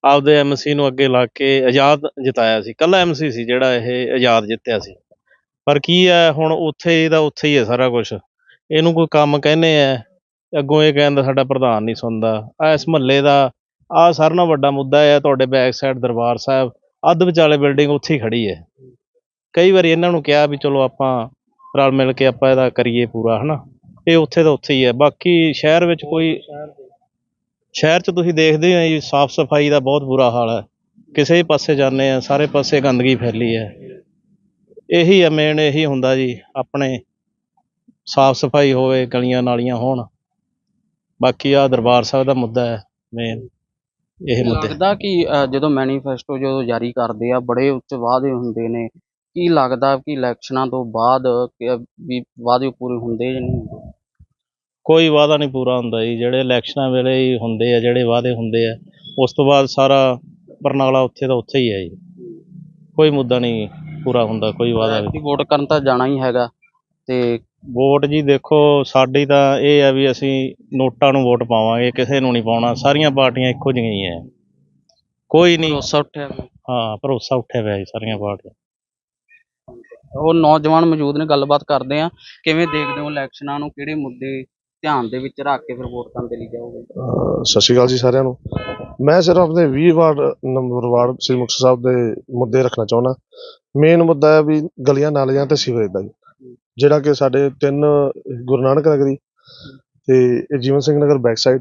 ਆਪਦੇ ਐਮਸੀ ਨੂੰ ਅੱਗੇ ਲਾ ਕੇ ਆਜ਼ਾਦ ਜਿਤਾਇਆ ਸੀ। ਕੱਲਾ ਐਮਸੀ ਸੀ ਜਿਹੜਾ ਇਹ ਆਜ਼ਾਦ ਜਿੱਤਿਆ ਸੀ। ਪਰ ਕੀ ਹੈ, ਹੁਣ ਉੱਥੇ ਇਹਦਾ ਉੱਥੇ ਹੀ ਹੈ ਸਾਰਾ ਕੁਝ ਇਹਨੂੰ ਕੋਈ ਕੰਮ ਕਹਿੰਦੇ ਆ, ਅੱਗੋਂ ਇਹ ਕਹਿੰਦਾ ਸਾਡਾ ਪ੍ਰਧਾਨ ਨਹੀਂ ਸੁਣਦਾ। ਇਸ ਮਹੱਲੇ ਦਾ ਆ ਸਾਰਿਆਂ ਨਾਲੋਂ ਵੱਡਾ ਮੁੱਦਾ ਹੈ ਤੁਹਾਡੇ ਬੈਕ ਸਾਈਡ ਦਰਬਾਰ ਸਾਹਿਬ, ਅੱਧ ਵਿਚਾਲੇ ਬਿਲਡਿੰਗ ਉੱਥੇ ਹੀ ਖੜੀ ਹੈ। ਕਈ ਵਾਰੀ ਇਹਨਾਂ ਨੂੰ ਕਿਹਾ ਵੀ ਚਲੋ ਆਪਾਂ ਰਲ ਮਿਲ ਕੇ ਆਪਾਂ ਇਹਦਾ ਕਰੀਏ ਪੂਰਾ, ਹਨਾ? ਇਹ ਉੱਥੇ ਦਾ ਉੱਥੇ ਹੀ ਹੈ। ਬਾਕੀ ਸ਼ਹਿਰ ਵਿੱਚ ਕੋਈ ਸ਼ਹਿਰ 'ਚ ਤੁਸੀਂ ਦੇਖਦੇ ਹੋ ਜੀ, ਸਾਫ਼ ਸਫ਼ਾਈ ਦਾ ਬਹੁਤ ਬੁਰਾ ਹਾਲ ਹੈ। ਕਿਸੇ ਪਾਸੇ ਜਾਂਦੇ ਆ ਸਾਰੇ ਪਾਸੇ ਗੰਦਗੀ ਫੈਲੀ ਹੈ। ਇਹੀ ਹੈ ਮੇਨ ਇਹੀ ਹੁੰਦਾ ਜੀ, ਆਪਣੇ ਸਾਫ਼ ਸਫ਼ਾਈ ਹੋਵੇ, ਗਲੀਆਂ ਨਾਲੀਆਂ ਹੋਣ। ਬਾਕੀ ਆ ਦਰਬਾਰ ਸਾਹਿਬ ਦਾ ਮੁੱਦਾ ਹੈ ਮੇਨ ਇਹ ਮੁੱਦੇ। ਲੱਗਦਾ ਕਿ ਜਦੋਂ ਮੈਨੀਫੈਸਟੋ ਜਦੋਂ ਜਾਰੀ ਕਰਦੇ ਆ, ਬੜੇ ਉੱਚ ਵਾਅਦੇ ਹੁੰਦੇ ਨੇ। ਕੀ ਲੱਗਦਾ ਕਿ ਇਲੈਕਸ਼ਨਾਂ ਤੋਂ ਬਾਅਦ ਵੀ ਵਾਅਦੇ ਪੂਰੇ ਹੁੰਦੇ ਜਾਂ ਨਹੀਂ ਹੁੰਦੇ? ਕੋਈ ਵਾਅਦਾ ਨਹੀਂ ਪੂਰਾ ਹੁੰਦਾ ਜੀ। ਜਿਹੜੇ ਇਲੈਕਸ਼ਨਾਂ ਵੇਲੇ ਹੀ ਹੁੰਦੇ ਆ ਜਿਹੜੇ ਵਾਅਦੇ ਹੁੰਦੇ ਆ ਉਸ ਤੋਂ ਬਾਅਦ ਸਾਰਾ ਬਰਨਾਲਾ ਉੱਥੇ ਦਾ ਉੱਥੇ ਹੀ ਹੈ ਜੀ। ਕੋਈ ਮੁੱਦਾ ਨਹੀਂ ਪੂਰਾ ਹੁੰਦਾ ਕੋਈ ਵਾਅਦਾ ਐਤਕੀ ਵੋਟ ਕਰਨ ਤਾਂ ਜਾਣਾ ਹੀ ਹੈਗਾ ਤੇ ਵੋਟ ਜੀ ਦੇਖੋ ਸਾਡੀ ਤਾਂ ਇਹ ਹੈ ਵੀ ਅਸੀਂ ਨੋਟਾਂ ਨੂੰ ਵੋਟ ਪਾਵਾਂਗੇ ਕਿਸੇ ਨੂੰ ਨਹੀਂ ਪਾਉਣਾ। ਸਾਰੀਆਂ ਪਾਰਟੀਆਂ ਇੱਕੋ ਜਿਹੀਆਂ ਹੀ ਹੈ ਕੋਈ ਨਹੀਂ। ਭਰੋਸਾ ਉੱਠਿਆ। ਹਾਂ ਭਰੋਸਾ ਉੱਠਿਆ ਹੋਇਆ ਜੀ ਸਾਰੀਆਂ ਪਾਰਟੀਆਂ। ਉਹ ਨੌਜਵਾਨ ਮੌਜੂਦ ਨੇ ਗੱਲਬਾਤ ਕਰਦੇ ਆ। ਕਿਵੇਂ ਦੇਖਦੇ ਹੋ ਇਲੈਕਸ਼ਨਾਂ ਨੂੰ? ਕਿਹੜੇ ਮੁੱਦੇ ਧਿਆਨ ਦੇ ਵਿੱਚ ਰੱਖ ਕੇ ਫਿਰ ਵੋਟ ਕਰਨ ਦੇ ਲਈ ਜਾਓਗੇ? ਅਹ ਸਤਿ ਸ਼੍ਰੀ ਅਕਾਲ ਜੀ ਸਾਰਿਆਂ ਨੂੰ। ਮੈਂ ਸਿਰਫ ਆਪਣੇ 20 ward number ward Shri Muktsar Sahib ਦੇ ਮੁੱਦੇ ਰੱਖਣਾ ਚਾਹੁੰਦਾ। ਮੇਨ ਮੁੱਦਾ ਹੈ ਵੀ ਗਲੀਆਂ ਨਾਲੀਆਂ ਤੇ ਸੀਵਰੇਜ ਦਾ ਜੀ। ਜਿਹੜਾ ਕਿ ਸਾਡੇ ਤਿੰਨ ਗੁਰੂ ਨਾਨਕ ਨਗਰੀ ਤੇ ਇਹ ਜੀਵਨ ਸਿੰਘ ਨਗਰ ਬੈਕ ਸਾਈਡ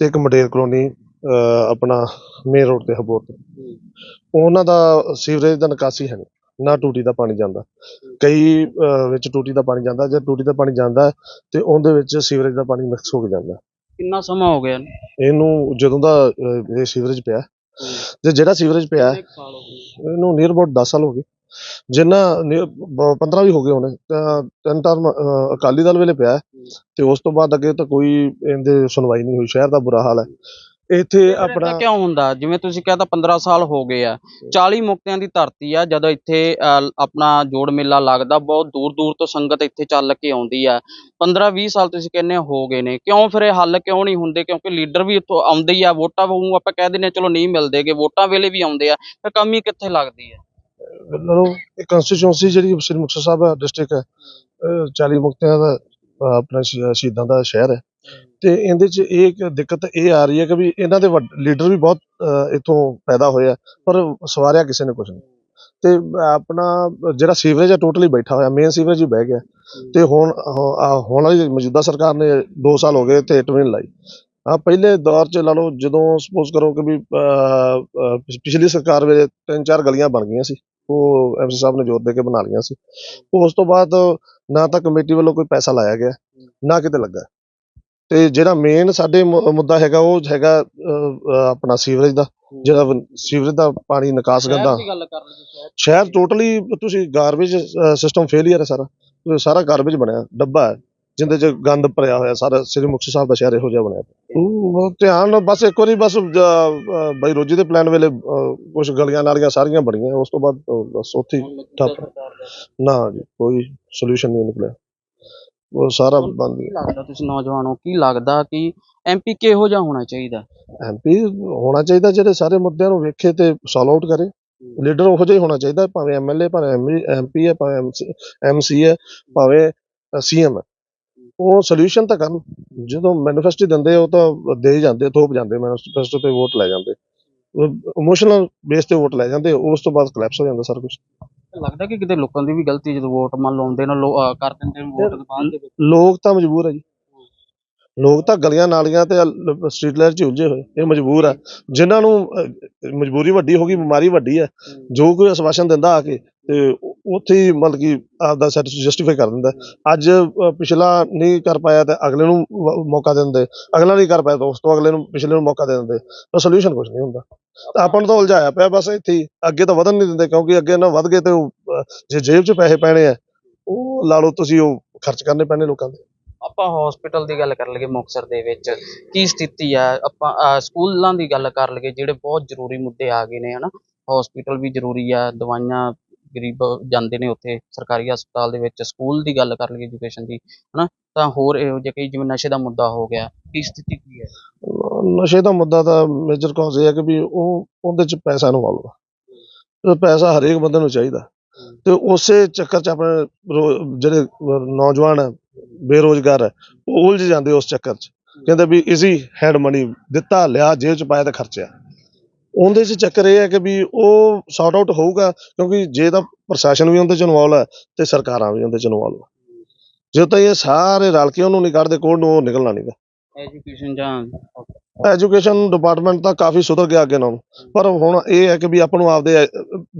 ਤੇ ਇੱਕ ਮਡੇਰ ਕਲੋਨੀ ਅਹ ਆਪਣਾ ਮੇਨ ਰੋਡ ਤੇ ਹਬੋਰ ਤੇ। ਉਹਨਾਂ ਦਾ ਸੀਵਰੇਜ ਦਾ ਨਿਕਾਸੀ ਹੈ ਨਹੀਂ ਨਾ ਟੂਟੀ ਦਾ ਪਾਣੀ ਜਾਂਦਾ। ਕਈ ਅਹ ਵਿੱਚ ਟੂਟੀ ਦਾ ਪਾਣੀ ਜਾਂਦਾ ਜੇ ਟੂਟੀ ਦਾ ਪਾਣੀ ਜਾਂਦਾ ਹੈ, ਤੇ ਉਹਦੇ ਵਿੱਚ ਸੀਵਰੇਜ ਦਾ ਪਾਣੀ ਮਿਕਸ ਹੋ ਕੇ ਜਾਂਦਾ। ਕਿੰਨਾ ਸਮਾਂ ਹੋ ਗਿਆ ਇਹਨੂੰ? ਜਦੋਂ ਦਾ ਅਹ, ਇਹ ਸੀਵਰੇਜ ਪਿਆ ਤੇ ਜਿਹੜਾ ਸੀਵਰੇਜ ਪਿਆ ਸਾਲ ਹੋ ਇਹਨੂੰ ਨੀਅਰ ਅਬਾਊਟ 10 ਸਾਲ ਹੋ ਗਏ। ਜਿੰਨਾ 15 ਵੀ ਹੋ ਗਏ ਹੋਣੇ। ਤਾਂ ਤਿੰਨ ਟਰਮ ਅਕਾਲੀ ਦਲ ਵੇਲੇ ਪਿਆ ਹੈ, ਤੇ ਉਸ ਤੋਂ ਬਾਅਦ ਅੱਗੇ ਤਾਂ ਕੋਈ ਇਹਦੇ ਸੁਣਵਾਈ ਨਹੀਂ ਹੋਈ ਸ਼ਹਿਰ ਦਾ ਬੁਰਾ ਹਾਲ ਹੈ। ਇੱਥੇ ਆਪਣਾ ਕਿਉਂ ਹੁੰਦਾ? ਜਿਵੇਂ ਤੁਸੀਂ ਕਹਿੰਦਾ 15 ਸਾਲ ਹੋ ਗਏ ਆ। 40 ਮੁਕਤਿਆਂ ਦੀ ਧਰਤੀ ਆ ਜਦੋਂ ਇੱਥੇ ਆਪਣਾ ਜੋੜ ਮੇਲਾ ਲੱਗਦਾ ਬਹੁਤ ਦੂਰ ਦੂਰ ਤੋਂ ਸੰਗਤ ਇੱਥੇ ਚੱਲ ਕੇ ਆਉਂਦੀ ਆ। 15 20 ਸਾਲ ਤੁਸੀਂ ਕਹਿੰਦੇ ਹੋ ਗਏ ਨੇ। ਕਿਉਂ ਫਿਰ ਇਹ ਹੱਲ ਕਿਉਂ ਨਹੀਂ ਹੁੰਦੇ? ਕਿਉਂਕਿ ਲੀਡਰ ਵੀ ਇੱਥੋਂ ਆਉਂਦੇ ਹੀ ਆ ਵੋਟਾਂ ਵਾਂਗੂ ਆਪਾਂ ਕਹਿ ਦਿੰਦੇ ਹਾਂ ਚਲੋ ਨਹੀਂ ਮਿਲਦੇਗੇ ਵੋਟਾਂ ਵੇਲੇ ਵੀ ਆਉਂਦੇ ਆ ਫਿਰ ਕਮੀ ਕਿੱਥੇ ਲੱਗਦੀ ਹੈ ਮਤਲਬ ਇਹ ਕੰਸਟੀਚੁਐਂਸੀ ਜਿਹੜੀ ਸ੍ਰੀ ਮੁਕਤਸਰ ਸਾਹਿਬ ਡਿਸਟ੍ਰਿਕਟ ਹੈ ਅਹ 40 ਮੁਕਤਿਆਂ ਦਾ ਆਪਣਾ ਸ਼ਹੀ- ਸ਼ਹੀਦਾਂ ਦਾ ਸ਼ਹਿਰ ਹੈ ਤੇ ਇਹਦੇ ਚ ਇਹ ਇੱਕ ਦਿੱਕਤ ਇਹ ਆ ਰਹੀ ਹੈ ਕਿ ਵੀ ਇਹਨਾਂ ਦੇ ਲੀਡਰ ਵੀ ਬਹੁਤ ਅਹ, ਇੱਥੋਂ ਪੈਦਾ ਹੋਇਆ ਪਰ ਸਵਾਰਿਆ ਕਿਸੇ ਨੇ ਕੁਝ ਨਹੀਂ। ਤੇ ਆਪਣਾ ਜਿਹੜਾ ਸੀਵਰੇਜ ਹੈ ਟੋਟਲੀ ਬੈਠਾ ਹੋਇਆ ਮੇਨ ਸੀਵਰੇਜ ਹੀ ਬਹਿ ਗਿਆ। ਤੇ ਹੁਣ ਹੁਣ- ਵਾਲੀ ਮੌਜੂਦਾ ਸਰਕਾਰ ਨੇ 2 ਸਾਲ ਹੋ ਗਏ ਤੇ ਇੱਟ ਲਾਈ। ਆ ਪਹਿਲੇ ਦੌਰ ਚ ਲਾ ਲਓ ਜਦੋਂ ਸਪੋਜ਼ ਕਰੋ ਕਿ ਵੀ ਅਹ, ਪਿਛਲੀ ਸਰਕਾਰ ਵੇਲੇ ਤਿੰਨ ਚਾਰ ਗਲੀਆਂ ਬਣ ਗਈਆਂ ਸੀ ਉਹ ਐਮਸੀ ਸਾਹਿਬ ਨੇ ਜ਼ੋਰ ਦੇ ਕੇ ਬਣਾ ਲਈਆਂ ਸੀ। ਉਸ ਤੋਂ ਬਾਅਦ ਨਾ ਤਾਂ ਕਮੇਟੀ ਵੱਲੋਂ ਕੋਈ ਪੈਸਾ ਲਾਇਆ ਗਿਆ ਨਾ ਕਿਤੇ ਲੱਗਾ। ਤੇ ਜਿਹੜਾ ਮੇਨ ਸਾਡੇ ਮੁ- ਮੁੱਦਾ ਹੈਗਾ ਉਹ ਹੈਗਾ ਅਹ, ਅਹ, ਆਪਣਾ ਸੀਵਰੇਜ ਦਾ ਜਿਹੜਾ ਵ- ਸੀਵਰੇਜ ਦਾ ਪਾਣੀ ਨਿਕਾਸ ਗੰਦਾ। ਦੀ ਗੱਲ ਕਰ ਲਓ ਸ਼ਹਿਰ ਸ਼ਹਿਰ ਟੋਟਲੀ ਤੁਸੀਂ ਗਾਰਬੇਜ ਸਿਸਟਮ ਫੇਲਿਅਰ ਹੈ ਸਾਰਾ। ਸਾਰਾ ਗਾਰਬੇਜ ਬਣਿਆ ਡੱਬਾ ਹੈ ਜਿੰਦੇ ਚ ਗੰਦ ਭਰਿਆ ਹੋਇਆ ਸਾਰਾ ਸ੍ਰੀ ਮੁਕਤਸਰ ਸਾਹਿਬ ਦਾ ਸ਼ਹਿਰ ਇਹੋ ਜਿਹਾ ਬਣਿਆ। ਬਹੁਤ ਧਿਆਨ ਨਾਲ ਬਸ ਇੱਕ ਵਾਰੀ ਬਸ ਅਹ, ਅਹ, ਬਾਈ ਰੋਜੀ ਦੇ ਪਲਾਨ ਵੇਲੇ ਕੁਝ ਗਲੀਆਂ ਨਾਲੀਆਂ ਸਾਰੀਆਂ ਬਣੀਆਂ ਉਸ ਤੋਂ ਬਾਅਦ ਅਹ, ਬਸ ਉੱਥੇ ਹੀ ਠੱਪ। ਨਾ ਜੀ ਕੋਈ ਸੋਲੂਸ਼ਨ ਨਹੀਂ ਨਿਕਲਿਆ। ਉਹ ਸਾਰਾ ਬੰਦ ਕੀ ਲੱਗਦਾ ਤੁਸੀਂ ਨੌਜਵਾਨ ਹੋ ਕੀ ਲੱਗਦਾ ਕਿ ਐਮਪੀ ਕਿਹੋ ਜਿਹਾ ਹੋਣਾ ਚਾਹੀਦਾ? ਐਮਪੀ ਹੋਣਾ ਚਾਹੀਦਾ ਜਿਹੜੇ ਸਾਰੇ ਮੁੱਦਿਆਂ ਨੂੰ ਵੇਖੇ ਤੇ ਸੋਲਵ ਆਊਟ ਕਰੇ। ਲੀਡਰ ਉਹੋ ਜਿਹਾ ਹੀ ਹੋਣਾ ਚਾਹੀਦਾ ਭਾਵੇਂ ਐਮਐਲਏ ਭਾਵੇਂ ਐਮਪੀ ਹੈ ਭਾਵੇਂ ਐਮਸੀ ਹੈ ਭਾਵੇਂ ਸੀਐਮ ਹੈ। ਉਹ ਸੋਲੂਸ਼ਨ ਤਾਂ ਕਰਨ। ਜਦੋਂ ਮੈਨੀਫੈਸਟੋ ਦਿੰਦੇ ਉਹ ਤਾਂ ਦੇ ਹੀ ਜਾਂਦੇ ਥੋਪ ਜਾਂਦੇ ਮੈਨੀਫੈਸਟੋ ਤੇ ਵੋਟ ਲੈ ਜਾਂਦੇ। ਇਮੋਸ਼ਨਲ ਬੇਸ ਤੇ ਵੋਟ ਲੈ ਜਾਂਦੇ ਉਸ ਤੋਂ ਬਾਅਦ ਕਲੈਪਸ ਹੋ ਜਾਂਦਾ ਸਾਰਾ ਕੁਝ ਲੱਗਦਾ ਕਿ ਕਿਤੇ ਲੋਕਾਂ ਦੀ ਵੀ ਗਲਤੀ ਜਦੋਂ ਵੋਟ ਮੰਨ ਲਾਉਂਦੇ ਨੇ ਲੋ- ਅਹ ਕਰ ਦਿੰਦੇ ਨੇ ਵੋਟ ਦੇ ਬਾਅਦ ਦੇ ਵਿੱਚ। ਲੋਕ ਤਾਂ ਮਜਬੂਰ ਹੈ ਜੀ। ਲੋਕ ਤਾਂ ਗਲੀਆਂ ਨਾਲੀਆਂ ਤੇ ਸਟਰੀਟ ਲਾਈਟ 'ਚ ਉਲਝੇ ਹੋਏ। ਇਹ ਮਜਬੂਰ ਆ। ਜਿਨ੍ਹਾਂ ਨੂੰ ਅਹ, ਮਜਬੂਰੀ ਵੱਡੀ ਹੋ ਗਈ ਬਿਮਾਰੀ ਵੱਡੀ ਹੈ। ਜੋ ਕੋਈ ਅਸਵਾਸ਼ਨ ਦਿੰਦਾ ਆ ਕੇ ਤੇ ਉੱਥੇ ਮਤਲਬ ਕਿ ਆਪਦਾ ਸੈਟ ਜਸਟੀਫਾਈ ਕਰ ਦਿੰਦਾ। ਅੱਜ ਪਿਛਲਾ ਨਹੀਂ ਕਰ ਪਾਇਆ ਤੇ ਅਗਲੇ ਨੂੰ ਮੌਕਾ ਦਿੰਦੇ। ਅਗਲਾ ਨਹੀਂ ਕਰ ਪਾਇਆ ਤਾਂ ਉਸ ਤੋਂ ਅਗਲੇ ਨੂੰ, ਪਿਛਲੇ ਨੂੰ ਮੌਕਾ ਦੇ ਦਿੰਦੇ। ਤਾਂ ਸੋਲੂਸ਼ਨ ਕੁਝ ਨਹੀਂ ਹੁੰਦਾ। ਆਪਾਂ ਨੂੰ ਤਾਂ ਉਲਝਾਇਆ ਪਿਆ ਬਸ ਇੱਥੇ ਅੱਗੇ ਤਾਂ ਵਧਣ ਨਹੀਂ ਦਿੰਦੇ ਕਿਉਂਕਿ ਅੱਗੇ ਨਾ ਵਧ ਗਏ ਤੇ ਜੇ ਜੇਬ 'ਚ ਪੈਸੇ ਪੈਣੇ ਆ, ਉਹ ਲਾ ਲਓ ਤੁਸੀਂ ਉਹ ਖਰਚ ਕਰਨੇ ਪੈਣੇ ਲੋਕਾਂ ਦੇ। ਆਪਾਂ ਹਸਪੀਟਲ ਦੀ ਗੱਲ ਕਰ ਲਈਏ ਮੁਕਤਸਰ ਦੇ ਵਿੱਚ, ਕੀ ਸਥਿਤੀ ਆ? ਆਪਾਂ ਸਕੂਲਾਂ ਦੀ ਗੱਲ ਕਰ ਲਈਏ ਜਿਹੜੇ ਬਹੁਤ ਜ਼ਰੂਰੀ ਮੁੱਦੇ ਆ ਗਏ ਨੇ, ਹਨਾ? ਹਸਪੀਟਲ ਵੀ ਜ਼ਰੂਰੀ ਆ, ਦਵਾਈਆਂ ਗਰੀਬ ਜਾਂਦੇ ਨੇ ਉੱਥੇ ਸਰਕਾਰੀ ਹਸਪਤਾਲ ਦੇ ਵਿੱਚ, ਸਕੂਲ ਦੀ ਗੱਲ ਕਰ ਲਈਏ ਐਜੂਕੇਸ਼ਨ ਦੀ, ਹਨਾ? ਤਾਂ ਹੋਰ ਇਹੋ ਜਿਹੇ ਕਈ ਜਿਵੇਂ ਨਸ਼ੇ ਦਾ ਮੁੱਦਾ ਹੋ ਗਿਆ, ਕੀ ਸਥਿਤੀ ਕੀ ਹੈ? ਨਸ਼ੇ ਦਾ ਮੁੱਦਾ ਤਾਂ ਮੇਜਰ ਕਾਜ਼ ਇਹ ਹੈ ਕਿ ਵੀ ਉਹ ਉਹਦੇ ਚ ਪੈਸਾ ਇਨਵੋਲਵ ਆ ਤੇ ਪੈਸਾ ਹਰੇਕ ਬੰਦੇ ਨੂੰ ਚਾਹੀਦਾ। ਤੇ ਉਸੇ ਚੱਕਰ ਚ ਆਪਣੇ ਜਿਹੜੇ ਨੌਜਵਾਨ ਹੈ, ਬੇਰੋਜ਼ਗਾਰ ਹੈ, ਉਹ ਉਲਝ ਜਾਂਦੇ ਉਸ ਚੱਕਰ ਚ। ਕਹਿੰਦੇ ਵੀ ਇਜ਼ੀ ਹੈਡ ਮਨੀ ਦਿੱਤਾ, ਲਿਆ, ਜੇਬ ਚ ਪਾਇਆ ਤੇ ਖਰਚਿਆ। ਉਹਦੇ ਚ ਚੱਕਰ ਇਹ ਹੈ ਕਿ ਵੀ ਉਹ ਸੌਟ ਆਊਟ ਹੋਊਗਾ ਕਿਉਂਕਿ ਜੇ ਤਾਂ ਪ੍ਰਸ਼ਾਸਨ ਵੀ ਉਹਦੇ ਚ ਇਨਵੋਲਵ ਹੈ ਤੇ ਸਰਕਾਰਾਂ ਵੀ ਉਹਦੇ ਚ ਇਨਵੋਲਵ ਜੇ ਤਾਂ ਇਹ ਸਾਰੇ ਰਲ ਕੇ ਉਹਨੂੰ ਨਹੀਂ ਕੱਢਦੇ ਕੋਡ ਨੂੰ ਉਹ ਨਿਕਲਣਾ ਨਹੀਂਗਾ ਐਜੂਕੇਸ਼ਨ ਜਾਂ ਐਜੂਕੇਸ਼ਨ ਡਿਪਾਰਟਮੈਂਟ ਤਾਂ ਕਾਫੀ ਸੁਧਰ ਗਿਆ ਅੱਗੇ ਨਾਲੋਂ। ਪਰ ਹੁਣ ਇਹ ਹੈ ਕਿ ਵੀ ਆਪਾਂ ਨੂੰ ਆਪਦੇ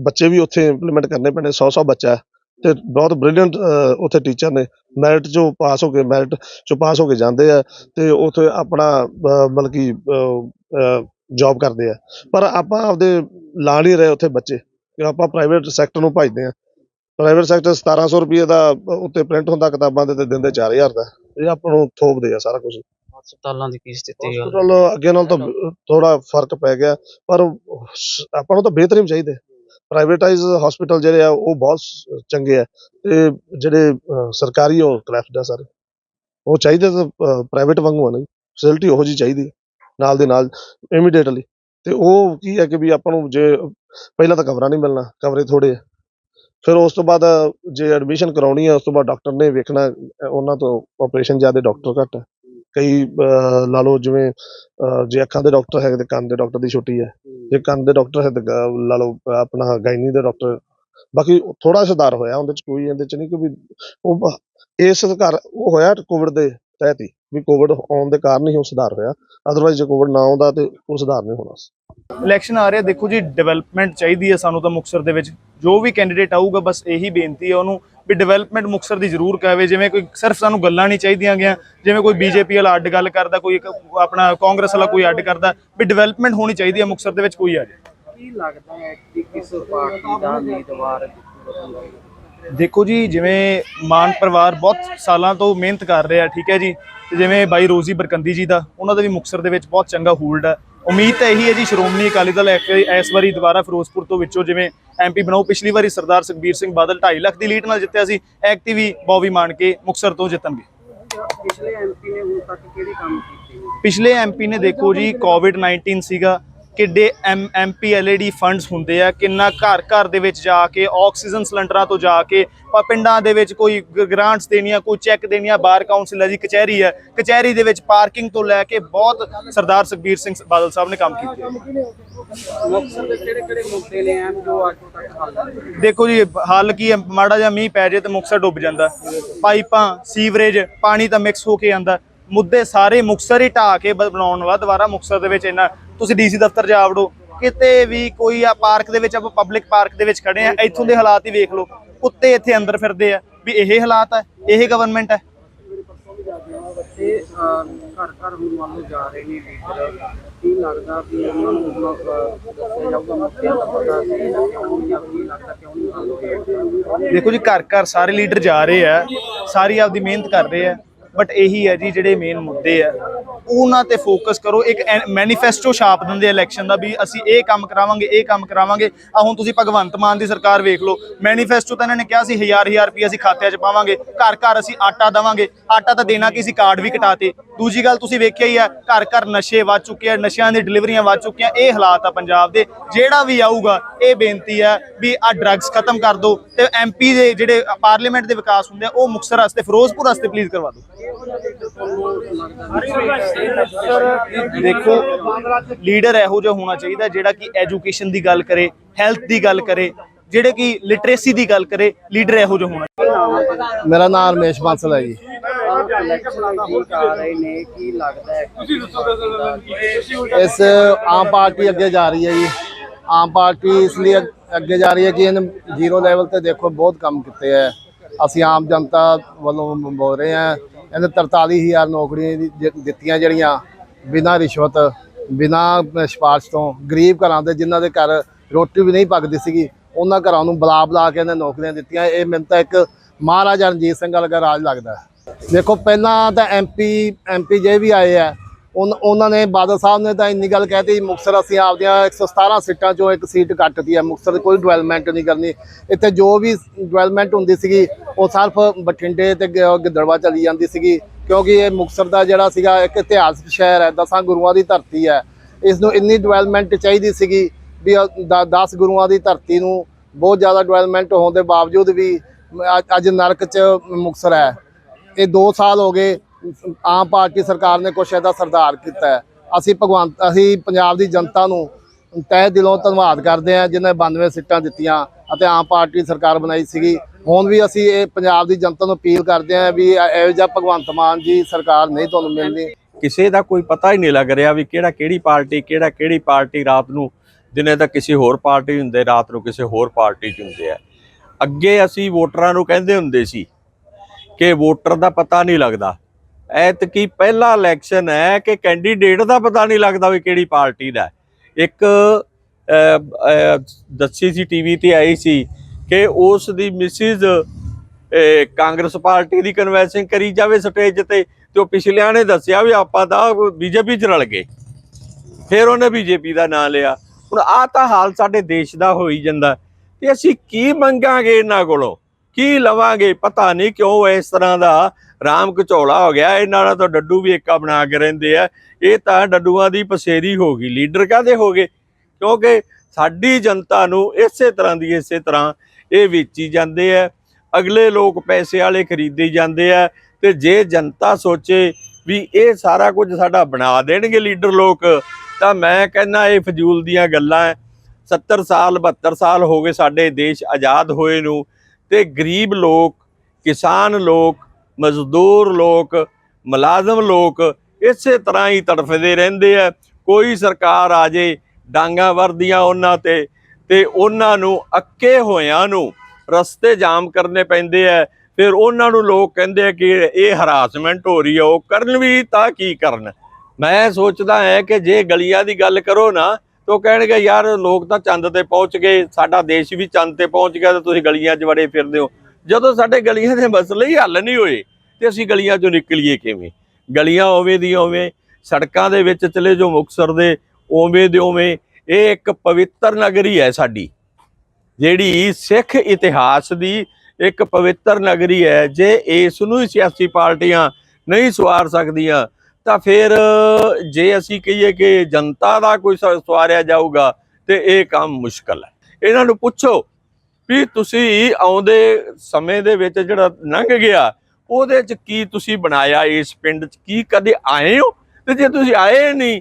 ਬੱਚੇ ਵੀ ਉੱਥੇ ਇੰਪਲੀਮੈਂਟ ਕਰਨੇ ਪੈਣੇ 100 100 ਬੱਚਾ ਹੈ। ਤੇ ਬਹੁਤ ਬ੍ਰਿਲੀਅੰਟ ਉੱਥੇ ਟੀਚਰ ਨੇ। ਮੈਰਿਟ ਚੋਂ ਪਾਸ ਹੋ ਕੇ ਮੈਰਿਟ ਚੋਂ ਪਾਸ ਹੋ ਕੇ ਜਾਂਦੇ ਆ। ਤੇ ਉੱਥੇ ਆਪਣਾ ਮਤਲਬ ਕਿ ਜੌਬ ਕਰਦੇ ਆ। ਪਰ ਆਪਾਂ ਆਪਦੇ ਲਾ ਨਹੀਂ ਰਹੇ ਉੱਥੇ ਬੱਚੇ। ਕਿ ਆਪਾਂ ਪ੍ਰਾਈਵੇਟ ਸੈਕਟਰ ਨੂੰ ਭਜਦੇ ਆ। ਪ੍ਰਾਈਵੇਟ ਸੈਕਟਰ 1700 ਰੁਪਏ ਦਾ ਉੱਤੇ ਪ੍ਰਿੰਟ ਹੁੰਦਾ ਕਿਤਾਬਾਂ ਦੇ ਤੇ ਦਿੰਦੇ 4000 ਦਾ। ਇਹ ਆਪਾਂ ਨੂੰ ਥੋਪਦੇ ਆ ਸਾਰਾ ਕੁਝ ਹਸਪਤਾਲਾਂ ਦੀ ਕੀ ਸਥਿਤੀ ਹੈ ਹਸਪੀਟਲ ਅੱਗੇ ਨਾਲ ਤਾਂ ਥੋੜਾ ਫ਼ਰਕ ਪੈ ਗਿਆ। ਪਰ ਆਪਾਂ ਨੂੰ ਤਾਂ ਬਿਹਤਰੀਨ ਚਾਹੀਦੇ। ਪ੍ਰਾਈਵੇਟਾਈਜ਼ ਹਸਪੀਟਲ ਜਿਹੜੇ ਆ ਉਹ ਬਹੁਤ ਚੰਗੇ ਆ। ਤੇ ਜਿਹੜੇ ਸਰਕਾਰੀ ਉਹ ਕਲੈਫਟ ਆ ਸਾਰੇ। ਉਹ ਚਾਹੀਦੇ ਤਾਂ ਪ੍ਰਾਈਵੇਟ ਵਾਂਗੂ ਆ ਨਹੀਂ ਫੈਸਿਲਿਟੀ ਉਹੋ ਜੀ ਚਾਹੀਦੀ ਨਾਲ ਦੇ ਨਾਲ ਇਮੀਡੀਏਟਲੀ ਤੇ ਉਹ ਕੀ ਹੈ ਕਿ ਵੀ ਆਪਾਂ ਨੂੰ ਜੇ, ਪਹਿਲਾਂ ਤਾਂ ਕਮਰਾ ਨਹੀਂ ਮਿਲਣਾ ਕਮਰੇ ਥੋੜੇ ਆ। ਫਿਰ ਉਸ ਤੋਂ ਬਾਅਦ ਜੇ ਐਡਮਿਸ਼ਨ ਕਰਾਉਣੀ ਹੈ ਉਸ ਤੋਂ ਬਾਅਦ ਡਾਕਟਰ ਨੇ ਵੇਖਣਾ, ਉਹਨਾਂ ਤੋਂ ਆਪਰੇਸ਼ਨ ਜ਼ਿਆਦਾ ਡਾਕਟਰ ਘੱਟ ਹੈ ਕਈ ਲਾ ਲਓ ਜਿਵੇਂ ਜੇ ਅੱਖਾਂ ਦੇ ਡਾਕਟਰ ਹੈਗੇ ਤੇ ਕੰਨ ਦੇ ਡਾਕਟਰ ਦੀ ਛੁੱਟੀ ਹੈ ਜੇ ਕੰਨ ਦੇ ਡਾਕਟਰ ਹੈ ਤੇ ਲਾ ਲਓ, ਆਪਣਾ ਗਾਇਨੀ ਦੇ ਡਾਕਟਰ ਬਾਕੀ ਥੋੜਾ ਸੁਧਾਰ ਹੋਇਆ ਉਹਦੇ ਚ ਕੋਈ, ਇਹਦੇ ਚ ਨਹੀਂ ਕਿ ਵੀ ਉਹ, ਇਸ ਘਰ, ਉਹ ਹੋਇਆ ਕੋਵਿਡ ਦੇ ਤਹਿਤ ਹੀ। ਵੀ ਕੋਵਿਡ ਆਉਣ ਦੇ ਕਾਰਨ ਹੀ ਉਹ ਸੁਧਾਰ ਹੋਇਆ। ਅਦਰਵਾਈਜ਼ ਜੇ ਕੋਵਿਡ ਨਾ ਆਉਂਦਾ ਤੇ ਉਹ ਸੁਧਾਰ ਨਹੀਂ ਹੋਣਾ। ਸੀ ਇਲੈਕਸ਼ਨ ਆ ਰਿਹਾ ਦੇਖੋ ਜੀ ਡਿਵੈਲਪਮੈਂਟ ਚਾਹੀਦੀ ਹੈ ਸਾਨੂੰ ਤਾਂ ਮੁਕਤਸਰ ਦੇ ਵਿੱਚ। ਜੋ ਵੀ ਕੈਂਡੀਡੇਟ ਆਊਗਾ ਬਸ ਇਹੀ ਬੇਨਤੀ ਹੈ ਉਹਨੂੰ ਵੀ ਡਿਵੈਲਪਮੈਂਟ ਮੁਕਤਸਰ ਦੀ ਜ਼ਰੂਰ ਕਰਾਵੇ। ਜਿਵੇਂ ਕੋਈ ਸਿਰਫ ਸਾਨੂੰ ਗੱਲਾਂ ਨਹੀਂ ਚਾਹੀਦੀਆਂ ਗਿਆ। ਜਿਵੇਂ ਕੋਈ ਬੀਜੇਪੀ ਵਾਲਾ ਅੱਡ ਗੱਲ ਕਰਦਾ ਕੋਈ ਆਪਣਾ ਕਾਂਗਰਸ ਵਾਲਾ ਕੋਈ ਅੱਡ ਕਰਦਾ ਵੀ ਡਿਵੈਲਪਮੈਂਟ ਹੋਣੀ ਚਾਹੀਦੀ ਹੈ ਮੁਕਤਸਰ ਦੇ ਵਿੱਚ ਕੋਈ ਆ ਜਾਏ। ਕੀ ਲੱਗਦਾ ਹੈ ਕਿ ਕਿਸ ਪਾਰਟੀ ਦਾ ਉਮੀਦਵਾਰ ਦੇਖੋ ਜੀ ਜਿਵੇਂ ਮਾਨ ਪਰਿਵਾਰ ਬਹੁਤ ਸਾਲਾਂ ਤੋਂ ਮਿਹਨਤ ਕਰ ਰਿਹਾ ਠੀਕ ਹੈ ਜੀ। ਤੇ ਜਿਵੇਂ ਬਾਈ ਰੋਜ਼ੀ ਬਰਕੰਦੀ ਜੀ ਦਾ ਉਹਨਾਂ ਦਾ ਵੀ ਮੁਕਤਸਰ ਦੇ ਵਿੱਚ ਬਹੁਤ ਚੰਗਾ ਹੋਲਡ ਹੈ। ਉਮੀਦ ਤਾਂ ਇਹੀ ਹੈ ਜੀ ਸ਼੍ਰੋਮਣੀ ਅਕਾਲੀ ਦਲ ਇਸ ਵਾਰੀ ਦੁਬਾਰਾ ਫਿਰੋਜ਼ਪੁਰ ਤੋਂ ਵਿੱਚੋਂ ਜਿਵੇਂ ਐਮਪੀ ਬਣਾਓ ਪਿਛਲੀ ਵਾਰੀ ਸਰਦਾਰ ਸੁਖਬੀਰ ਸਿੰਘ ਬਾਦਲ 2.5 ਲੱਖ ਦੀ ਲੀਡ ਨਾਲ ਜਿੱਤਿਆ ਸੀ ਐਕਟਿਵ ਵੀ ਬੌਬੀ ਮਾਨ ਕੇ ਮੁਕਤਸਰ ਤੋਂ ਜਿੱਤਣਗੇ। ਪਿਛਲੇ ਐਮਪੀ ਨੇ ਹੁਣ ਤੱਕ ਕਿਹੜੇ ਕੰਮ ਕੀਤੇ? ਪਿਛਲੇ ਐਮਪੀ ਨੇ ਦੇਖੋ ਜੀ ਕੋਵਿਡ 19 ਸੀਗਾ ਕਿੱਡੇ ਐਮ ਐਮਪੀ ਐਲਈਡੀ ਫੰਡਸ ਹੁੰਦੇ ਆ ਕਿੰਨਾ ਘਰ ਘਰ ਦੇ ਵਿੱਚ ਜਾ ਕੇ ਆਕਸੀਜਨ ਸਿਲੰਡਰਾਂ ਤੋਂ ਜਾ ਕੇ ਪ- ਪਿੰਡਾਂ ਦੇ ਵਿੱਚ ਕੋਈ ਗ੍ਰਾਂਟਸ ਦੇਣੀਆਂ ਕੋਈ ਚੈੱਕ ਦੇਣੀਆਂ ਬਾਰ ਕਾਉਂਸਲ ਹੈ ਜੀ ਕਚਹਿਰੀ ਹੈ ਕਚਹਿਰੀ ਦੇ ਵਿੱਚ ਪਾਰਕਿੰਗ ਤੋਂ ਲੈ ਕੇ ਬਹੁਤ ਸਰਦਾਰ ਸੁਖਬੀਰ ਸਿੰਘ ਬਾਦਲ ਸਾਹਿਬ ਨੇ ਕੰਮ ਕੀਤੇ। ਐਮ ਦੇਖੋ ਜੀ ਹੱਲ ਕੀ ਹੈ ਮਾੜਾ ਜਿਹਾ ਮੀਂਹ ਪੈ ਜੇ ਤੇ ਮੁਕਤਸਰ ਡੁੱਬ ਜਾਂਦਾ। ਪਾਈਪਾਂ ਸੀਵਰੇਜ ਪਾਣੀ ਤਾਂ ਮਿਕਸ ਹੋ ਕੇ ਆਂਦਾ। ਮੁੱਦੇ ਸਾਰੇ ਮੁਕਤਸਰ ਹੀ ਢਾਹ ਕੇ ਬਣਾਉਣ ਵਾਲਾ ਦੁਬਾਰਾ ਮੁਕਤਸਰ ਦੇ ਵਿੱਚ ਇੰਨਾ ਤੁਸੀਂ ਡੀਸੀ ਦਫ਼ਤਰ ਜਾ ਵੜੋ। ਕਿਤੇ ਵੀ ਕੋਈ ਆ ਪਾਰਕ ਦੇ ਵਿੱਚ ਆਪਾਂ ਪਬਲਿਕ ਪਾਰਕ ਦੇ ਵਿੱਚ ਖੜੇ ਆ ਇੱਥੋਂ ਦੇ ਹਾਲਾਤ ਹੀ ਵੇਖ ਲਓ। ਕੁੱਤੇ ਇੱਥੇ ਅੰਦਰ ਫਿਰਦੇ ਆ ਵੀ ਇਹ ਹਾਲਾਤ ਹੈ ਇਹ ਗਵਰਨਮੈਂਟ ਹੈ ਤੇ ਘਰ ਘਰ ਹੁਣ ਮੰਨ ਲਓ ਜਾ ਰਹੇ ਨੇ ਲੀਡਰ ਕੀ ਲੱਗਦਾ ਵੀ ਉਹਨਾਂ ਨੂੰ ਹੁਣ ਅਹ, ਦੱਸਿਆ ਜਾਊਗਾ? ਮੁੱਦਿਆਂ ਦਾ ਪਤਾ ਸੀ ਜਾਂ ਕਿਉਂ ਨਹੀਂ ਜਾਂ ਕੀ ਲੱਗਦਾ ਕਿਉਂ ਨਹੀਂ ਹੱਲ ਹੋਇਆ ਦੇਖੋ ਜੀ ਘਰ ਘਰ ਸਾਰੇ ਲੀਡਰ ਜਾ ਰਹੇ ਆ ਸਾਰੀ ਆਪਦੀ ਮਿਹਨਤ ਕਰ ਰਹੇ ਆ। ਬਟ ਇਹੀ ਹੈ ਜੀ ਜਿਹੜੇ ਮੇਨ ਮੁੱਦੇ ਆ, ਉਹਨਾਂ ਤੇ ਫੋਕਸ ਕਰੋ। ਇੱਕ ਮੈਨੀਫੈਸਟੋ ਛਾਪ ਦਿੰਦੇ ਇਲੈਕਸ਼ਨ ਦਾ ਵੀ ਅਸੀਂ ਇਹ ਕੰਮ ਕਰਾਵਾਂਗੇ, ਇਹ ਕੰਮ ਕਰਾਵਾਂਗੇ। ਆ ਹੁਣ ਤੁਸੀਂ ਭਗਵੰਤ ਮਾਨ ਦੀ ਸਰਕਾਰ ਵੇਖ ਲਓ। ਮੈਨੀਫੈਸਟੋ ਤਾਂ ਇਹਨਾਂ ਨੇ ਕਿਹਾ ਸੀ ਹਜ਼ਾਰ ਹਜ਼ਾਰ ਰੁਪਏ ਅਸੀਂ ਖਾਤਿਆਂ 'ਚ ਪਾਵਾਂਗੇ। ਘਰ ਘਰ ਅਸੀਂ ਆਟਾ ਦੇਵਾਂਗੇ। ਆਟਾ ਤਾਂ ਦੇਣਾ ਕੀ ਸੀ? ਕਾਰਡ ਵੀ ਕਟਾਤੇ। ਦੂਜੀ ਗੱਲ ਤੁਸੀਂ ਵੇਖਿਆ ਹੀ ਆ ਘਰ ਘਰ ਨਸ਼ੇ ਵੱਧ ਚੁੱਕੇ ਆ, ਨਸ਼ਿਆਂ ਦੀ ਡਿਲੀਵਰੀਆਂ ਵੱਧ ਚੁੱਕੀਆਂ। ਇਹ ਹਾਲਾਤ ਆ ਪੰਜਾਬ ਦੇ। ਜਿਹੜਾ ਵੀ ਆਊਗਾ, ਇਹ ਬੇਨਤੀ ਹੈ ਵੀ ਆ ਡਰੱਗਸ ਖਤਮ ਕਰ ਦਿਓ ਤੇ ਐਮਪੀ ਦੇ ਜਿਹੜੇ ਪਾਰਲੀਮੈਂਟ ਦੇ ਵਿਕਾਸ ਹੁੰਦੇ ਆ, ਉਹ ਮੁਕਤਸਰ ਵਾਸਤੇ, ਫਿਰੋਜ਼ਪੁਰ ਵਾਸਤੇ ਪਲੀਜ਼ ਕਰਵਾ ਦਿਓ। ਦੇਖੋ ਲੀਡਰ ਇਹੋ ਜਿਹਾ ਹੋਣਾ ਚਾਹੀਦਾ ਜਿਹੜਾ ਕਿ ਐਜੂਕੇਸ਼ਨ ਦੀ ਗੱਲ ਕਰੇ ਹੈਲਥ ਦੀ ਗੱਲ ਕਰੇ, ਜਿਹੜੇ ਕਿ ਲਿਟਰੇਸੀ ਦੀ ਗੱਲ ਕਰੇ ਲੀਡਰ ਇਹੋ ਜਿਹਾ ਹੋਣਾ ਮੇਰਾ ਨਾਮ ਰਮੇਸ਼ ਬਾਂਸਲ ਹੈ ਜੀ। ਇਸ ਆਮ ਪਾਰਟੀ ਅੱਗੇ ਜਾ ਰਹੀ ਹੈ ਜੀ। ਆਮ ਪਾਰਟੀ ਇਸ ਲਈ ਅੱਗੇ ਜਾ ਰਹੀ ਹੈ ਕਿ ਇਹਨੇ ਜ਼ੀਰੋ ਲੈਵਲ ਤੇ ਦੇਖੋ ਬਹੁਤ ਕੰਮ ਕੀਤੇ ਹੈ। ਅਸੀਂ ਆਮ ਜਨਤਾ ਵੱਲੋਂ ਬੋਲ ਰਹੇ ਹਾਂ। ਇਹਨੇ 43000 ਨੌਕਰੀਆਂ ਦਿੱਤੀਆਂ ਜਿਹੜੀਆਂ ਬਿਨਾਂ ਰਿਸ਼ਵਤ, ਬਿਨਾਂ ਸਿਫਾਰਿਸ਼ ਤੋਂ। ਗਰੀਬ ਘਰਾਂ ਦੇ ਜਿਨ੍ਹਾਂ ਦੇ ਘਰ ਰੋਟੀ ਵੀ ਨਹੀਂ ਪੱਕਦੀ ਸੀਗੀ, ਉਹਨਾਂ ਘਰਾਂ ਨੂੰ ਬੁਲਾ ਬੁਲਾ ਕੇ ਇਹਨੇ ਨੌਕਰੀਆਂ ਦਿੱਤੀਆਂ। ਇਹ ਮੈਨੂੰ ਤਾਂ ਇੱਕ ਮਹਾਰਾਜਾ ਰਣਜੀਤ ਸਿੰਘ ਵਰਗਾ ਰਾਜ ਲੱਗਦਾ। ਦੇਖੋ, ਪਹਿਲਾਂ ਤਾਂ ਐਮਪੀ ਐਮਪੀ ਜੇ ਵੀ ਆਏ ਆ ਉਹਨਾਂ ਨੇ ਬਾਦਲ ਸਾਹਿਬ ਨੇ ਤਾਂ ਇੰਨੀ ਗੱਲ ਕਹਿਤੀ ਮੁਕਤਸਰ ਅਸੀਂ ਆਪਦੀਆਂ 117 ਸੀਟਾਂ ਚੋਂ ਇੱਕ ਸੀਟ ਕੱਟਤੀ ਹੈ। ਮੁਕਤਸਰ ਕੋਈ ਡਿਵੈਲਪਮੈਂਟ ਨਹੀਂ ਕਰਨੀ। ਇੱਥੇ ਜੋ ਵੀ ਡਿਵੈਲਪਮੈਂਟ ਹੁੰਦੀ ਸੀਗੀ, ਉਹ ਸਿਰਫ ਬਠਿੰਡੇ ਤੇ ਗਿੱਦੜਵਾ ਚਲੀ ਜਾਂਦੀ ਸੀਗੀ। ਕਿਉਂਕਿ ਇਹ ਮੁਕਤਸਰ ਦਾ ਜਿਹੜਾ ਸੀਗਾ, ਇੱਕ ਇਤਿਹਾਸਕ ਸ਼ਹਿਰ ਹੈ। ਦਸਾਂ ਗੁਰੂਆਂ ਦੀ ਧਰਤੀ ਹੈ। ਇਸ ਨੂੰ ਇੰਨੀ ਡਿਵੈਲਪਮੈਂਟ ਚਾਹੀਦੀ ਸੀਗੀ ਵੀ 10 ਗੁਰੂਆਂ ਦੀ ਧਰਤੀ ਨੂੰ ਬਹੁਤ ਜ਼ਿਆਦਾ ਡਿਵੈਲਪਮੈਂਟ ਹੋਣ ਦੇ ਬਾਵਜੂਦ ਵੀ ਅੱਜ- ਅੱਜ ਨਰਕ 'ਚ ਮੁਕਤਸਰ ਹੈ। ਇਹ 2 ਸਾਲ ਹੋ ਗਏ। ਆਮ ਪਾਰਟੀ ਸਰਕਾਰ ਨੇ ਕੁਛ ਇਹਦਾ ਸਰਦਾਰ ਕੀਤਾ ਹੈ। ਅਸੀਂ ਭਗਵੰਤ, ਅਸੀਂ ਪੰਜਾਬ ਦੀ ਜਨਤਾ ਨੂੰ ਤਹਿ ਦਿਲੋਂ ਧੰਨਵਾਦ ਕਰਦੇ ਹਾਂ ਜਿਨ੍ਹਾਂ 92 ਸੀਟਾਂ ਦਿੱਤੀਆਂ ਅਤੇ ਆਮ ਪਾਰਟੀ ਸਰਕਾਰ ਬਣਾਈ ਸੀਗੀ। ਹੁਣ ਵੀ ਅਸੀਂ ਇਹ ਪੰਜਾਬ ਦੀ ਜਨਤਾ ਨੂੰ ਅਪੀਲ ਕਰਦੇ ਹਾਂ ਵੀ ਇਹੋ ਜਿਹਾ ਭਗਵੰਤ ਮਾਨ ਜੀ ਸਰਕਾਰ ਨਹੀਂ ਤੁਹਾਨੂੰ ਮਿਲਣੀ ਕਿਸੇ ਦਾ ਕੋਈ ਪਤਾ ਹੀ ਨਹੀਂ ਲੱਗ ਰਿਹਾ ਵੀ ਕਿਹੜਾ ਕਿਹੜੀ ਪਾਰਟੀ, ਕਿਹੜਾ ਕਿਹੜੀ ਪਾਰਟੀ ਰਾਤ ਨੂੰ, ਦਿਨੇ ਤਾਂ ਕਿਸੇ ਹੋਰ ਪਾਰਟੀ ਹੁੰਦੇ, ਰਾਤ ਨੂੰ ਕਿਸੇ ਹੋਰ ਪਾਰਟੀ 'ਚ ਹੁੰਦੇ ਆ। ਅੱਗੇ ਅਸੀਂ ਵੋਟਰਾਂ ਨੂੰ ਕਹਿੰਦੇ ਹੁੰਦੇ ਸੀ ਕਿ ਵੋਟਰ ਦਾ ਪਤਾ ਨਹੀਂ ਲੱਗਦਾ। ਐਤਕੀ ਪਹਿਲਾ ਇਲੈਕਸ਼ਨ ਹੈ ਕਿ ਕੈਂਡੀਡੇਟ ਦਾ ਪਤਾ ਨਹੀਂ ਲੱਗਦਾ ਵੀ ਕਿਹੜੀ ਪਾਰਟੀ ਦਾ ਇੱਕ ਦੱਸੀ ਸੀ ਟੀਵੀ ਤੇ ਆਈ ਸੀ ਕਿ ਉਸ ਦੀ ਮਿਸਿਸ ਕਾਂਗਰਸ ਪਾਰਟੀ ਦੀ ਕਨਵੈਨਸ਼ਨ ਕਰੀ ਜਾਵੇ ਸਟੇਜ ਤੇ ਤੇ ਉਹ ਪਿਛਲਿਆਂ ਨੇ ਦੱਸਿਆ ਵੀ ਆਪਾਂ ਤਾਂ ਬੀਜੇਪੀ ਚ ਰਲ ਗਏ। ਫਿਰ ਉਹਨੇ ਬੀਜੇਪੀ ਦਾ ਨਾਂ ਲਿਆ। ਹੁਣ ਆ ਤਾਂ ਹਾਲ ਸਾਡੇ ਦੇਸ਼ ਦਾ ਹੋਈ ਜਾਂਦਾ। ਤੇ ਅਸੀਂ ਕੀ ਮੰਗਾਂਗੇ ਇਹਨਾਂ ਕੋਲੋਂ? ਕੀ ਲਵਾਂਗੇ? ਪਤਾ ਨਹੀਂ ਕਿਉਂ ਇਸ ਤਰ੍ਹਾਂ ਦਾ ਰਾਮ ਕਚੌਲਾ ਹੋ ਗਿਆ। ਇਹਨਾਂ ਨਾਲ ਤਾਂ ਡੱਡੂ ਵੀ ਏਕਾ ਬਣਾ ਕੇ ਰਹਿੰਦੇ ਆ। ਇਹ ਤਾਂ ਡੱਡੂਆਂ ਦੀ ਪਸੇਰੀ ਹੋ ਗਈ। ਲੀਡਰ ਕਾਦੇ ਹੋ ਗਏ? ਕਿਉਂਕਿ ਸਾਡੀ ਜਨਤਾ ਨੂੰ ਇਸੇ ਤਰ੍ਹਾਂ ਦੀ ਇਸੇ ਤਰ੍ਹਾਂ ਇਹ ਵੇਚੀ ਜਾਂਦੇ ਆ। ਅਗਲੇ ਲੋਕ ਪੈਸੇ ਵਾਲੇ ਖਰੀਦੇ ਜਾਂਦੇ ਆ ਤੇ ਜੇ ਜਨਤਾ ਸੋਚੇ ਵੀ ਇਹ ਸਾਰਾ ਕੁਝ ਸਾਡਾ ਬਣਾ ਦੇਣਗੇ ਲੀਡਰ ਲੋਕ, ਤਾਂ ਮੈਂ ਕਹਿੰਦਾ ਇਹ ਫਜ਼ੂਲ ਦੀਆਂ ਗੱਲਾਂ ਹੈ 70 ਸਾਲ 72 ਸਾਲ ਹੋ ਗਏ ਸਾਡੇ ਦੇਸ਼ ਆਜ਼ਾਦ ਹੋਏ ਨੂੰ। ਤੇ ਗਰੀਬ ਲੋਕ, ਕਿਸਾਨ ਲੋਕ, ਮਜ਼ਦੂਰ ਲੋਕ, ਮੁਲਾਜ਼ਮ ਲੋਕ ਇਸੇ ਤਰ੍ਹਾਂ ਹੀ ਤੜਫਦੇ ਰਹਿੰਦੇ ਆ। ਕੋਈ ਸਰਕਾਰ ਆ ਜੇ ਡਾਂਗਾ ਵਰਦੀਆਂ ਉਹਨਾਂ ਤੇ ਤੇ ਉਹਨਾਂ ਨੂੰ ਅੱਕੇ ਹੋਇਆਂ ਨੂੰ ਰਸਤੇ ਜਾਮ ਕਰਨੇ ਪੈਂਦੇ ਆ। ਫਿਰ ਉਹਨਾਂ ਨੂੰ ਲੋਕ ਕਹਿੰਦੇ ਆ ਕਿ ਇਹ ਹਰਾਸਮੈਂਟ ਹੋ ਰਹੀ ਹੈ ਉਹ ਕਰਨ ਵੀ ਤਾਂ ਕੀ ਕਰਨ? ਮੈਂ ਸੋਚਦਾ ਹਾਂ ਕਿ ਜੇ ਗਲੀਆਂ ਦੀ ਗੱਲ ਕਰੋ ਨਾ ਤਾਂ ਉਹ ਕਹਿਣਗੇ, ਯਾਰ, ਲੋਕ ਤਾਂ ਚੰਦ ਤੇ ਪਹੁੰਚ ਗਏ, ਸਾਡਾ ਦੇਸ਼ ਵੀ ਚੰਦ ਤੇ ਪਹੁੰਚ ਗਿਆ ਤੇ ਤੁਸੀਂ ਗਲੀਆਂ 'ਚ ਵੜੇ ਫਿਰਦੇ ਹੋ। ਜਦੋਂ ਸਾਡੇ ਗਲੀਆਂ ਦੇ ਮਸਲੇ ਹੀ ਹੱਲ ਨਹੀਂ ਹੋਏ ਤੇ ਅਸੀਂ ਗਲੀਆਂ 'ਚੋਂ ਨਿਕਲੀਏ ਕਿਵੇਂ? ਗਲੀਆਂ ਉਵੇਂ ਦੀ ਉਵੇਂ, ਸੜਕਾਂ ਦੇ ਵਿੱਚ ਚਲੇ ਜੋ ਮੁਕਤਸਰ ਦੇ, ਉਵੇਂ ਦੇ ਉਵੇਂ। ਇਹ ਇੱਕ ਪਵਿੱਤਰ ਨਗਰੀ ਹੈ ਸਾਡੀ, ਜਿਹੜੀ ਸਿੱਖ ਇਤਿਹਾਸ ਦੀ ਇੱਕ ਪਵਿੱਤਰ ਨਗਰੀ ਹੈ। ਜੇ ਇਸ ਨੂੰ ਸਿਆਸੀ ਪਾਰਟੀਆਂ ਨਹੀਂ ਸਵਾਰ ਸਕਦੀਆਂ ਤਾਂ ਫਿਰ, ਜੇ ਅਸੀਂ ਕਹੀਏ ਕਿ ਜਨਤਾ ਦਾ ਕੋਈ ਸਵਾਰਿਆ ਜਾਊਗਾ, ਤੇ ਇਹ ਕੰਮ ਮੁਸ਼ਕਲ ਹੈ। ਇਹਨਾਂ ਨੂੰ ਪੁੱਛੋ ਵੀ ਤੁਸੀਂ ਆਉਂਦੇ ਸਮੇਂ ਦੇ ਵਿੱਚ ਜਿਹੜਾ ਲੰਘ ਗਿਆ, ਉਹਦੇ ਚ ਕੀ ਤੁਸੀਂ ਬਣਾਇਆ? ਇਸ ਪਿੰਡ ਚ ਕੀ ਕਦੇ ਆਏ ਹੋ? ਤੇ ਜੇ ਤੁਸੀਂ ਆਏ ਨਹੀਂ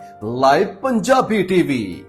ਲਾਈਵ ਪੰਜਾਬੀ ਟੀਵੀ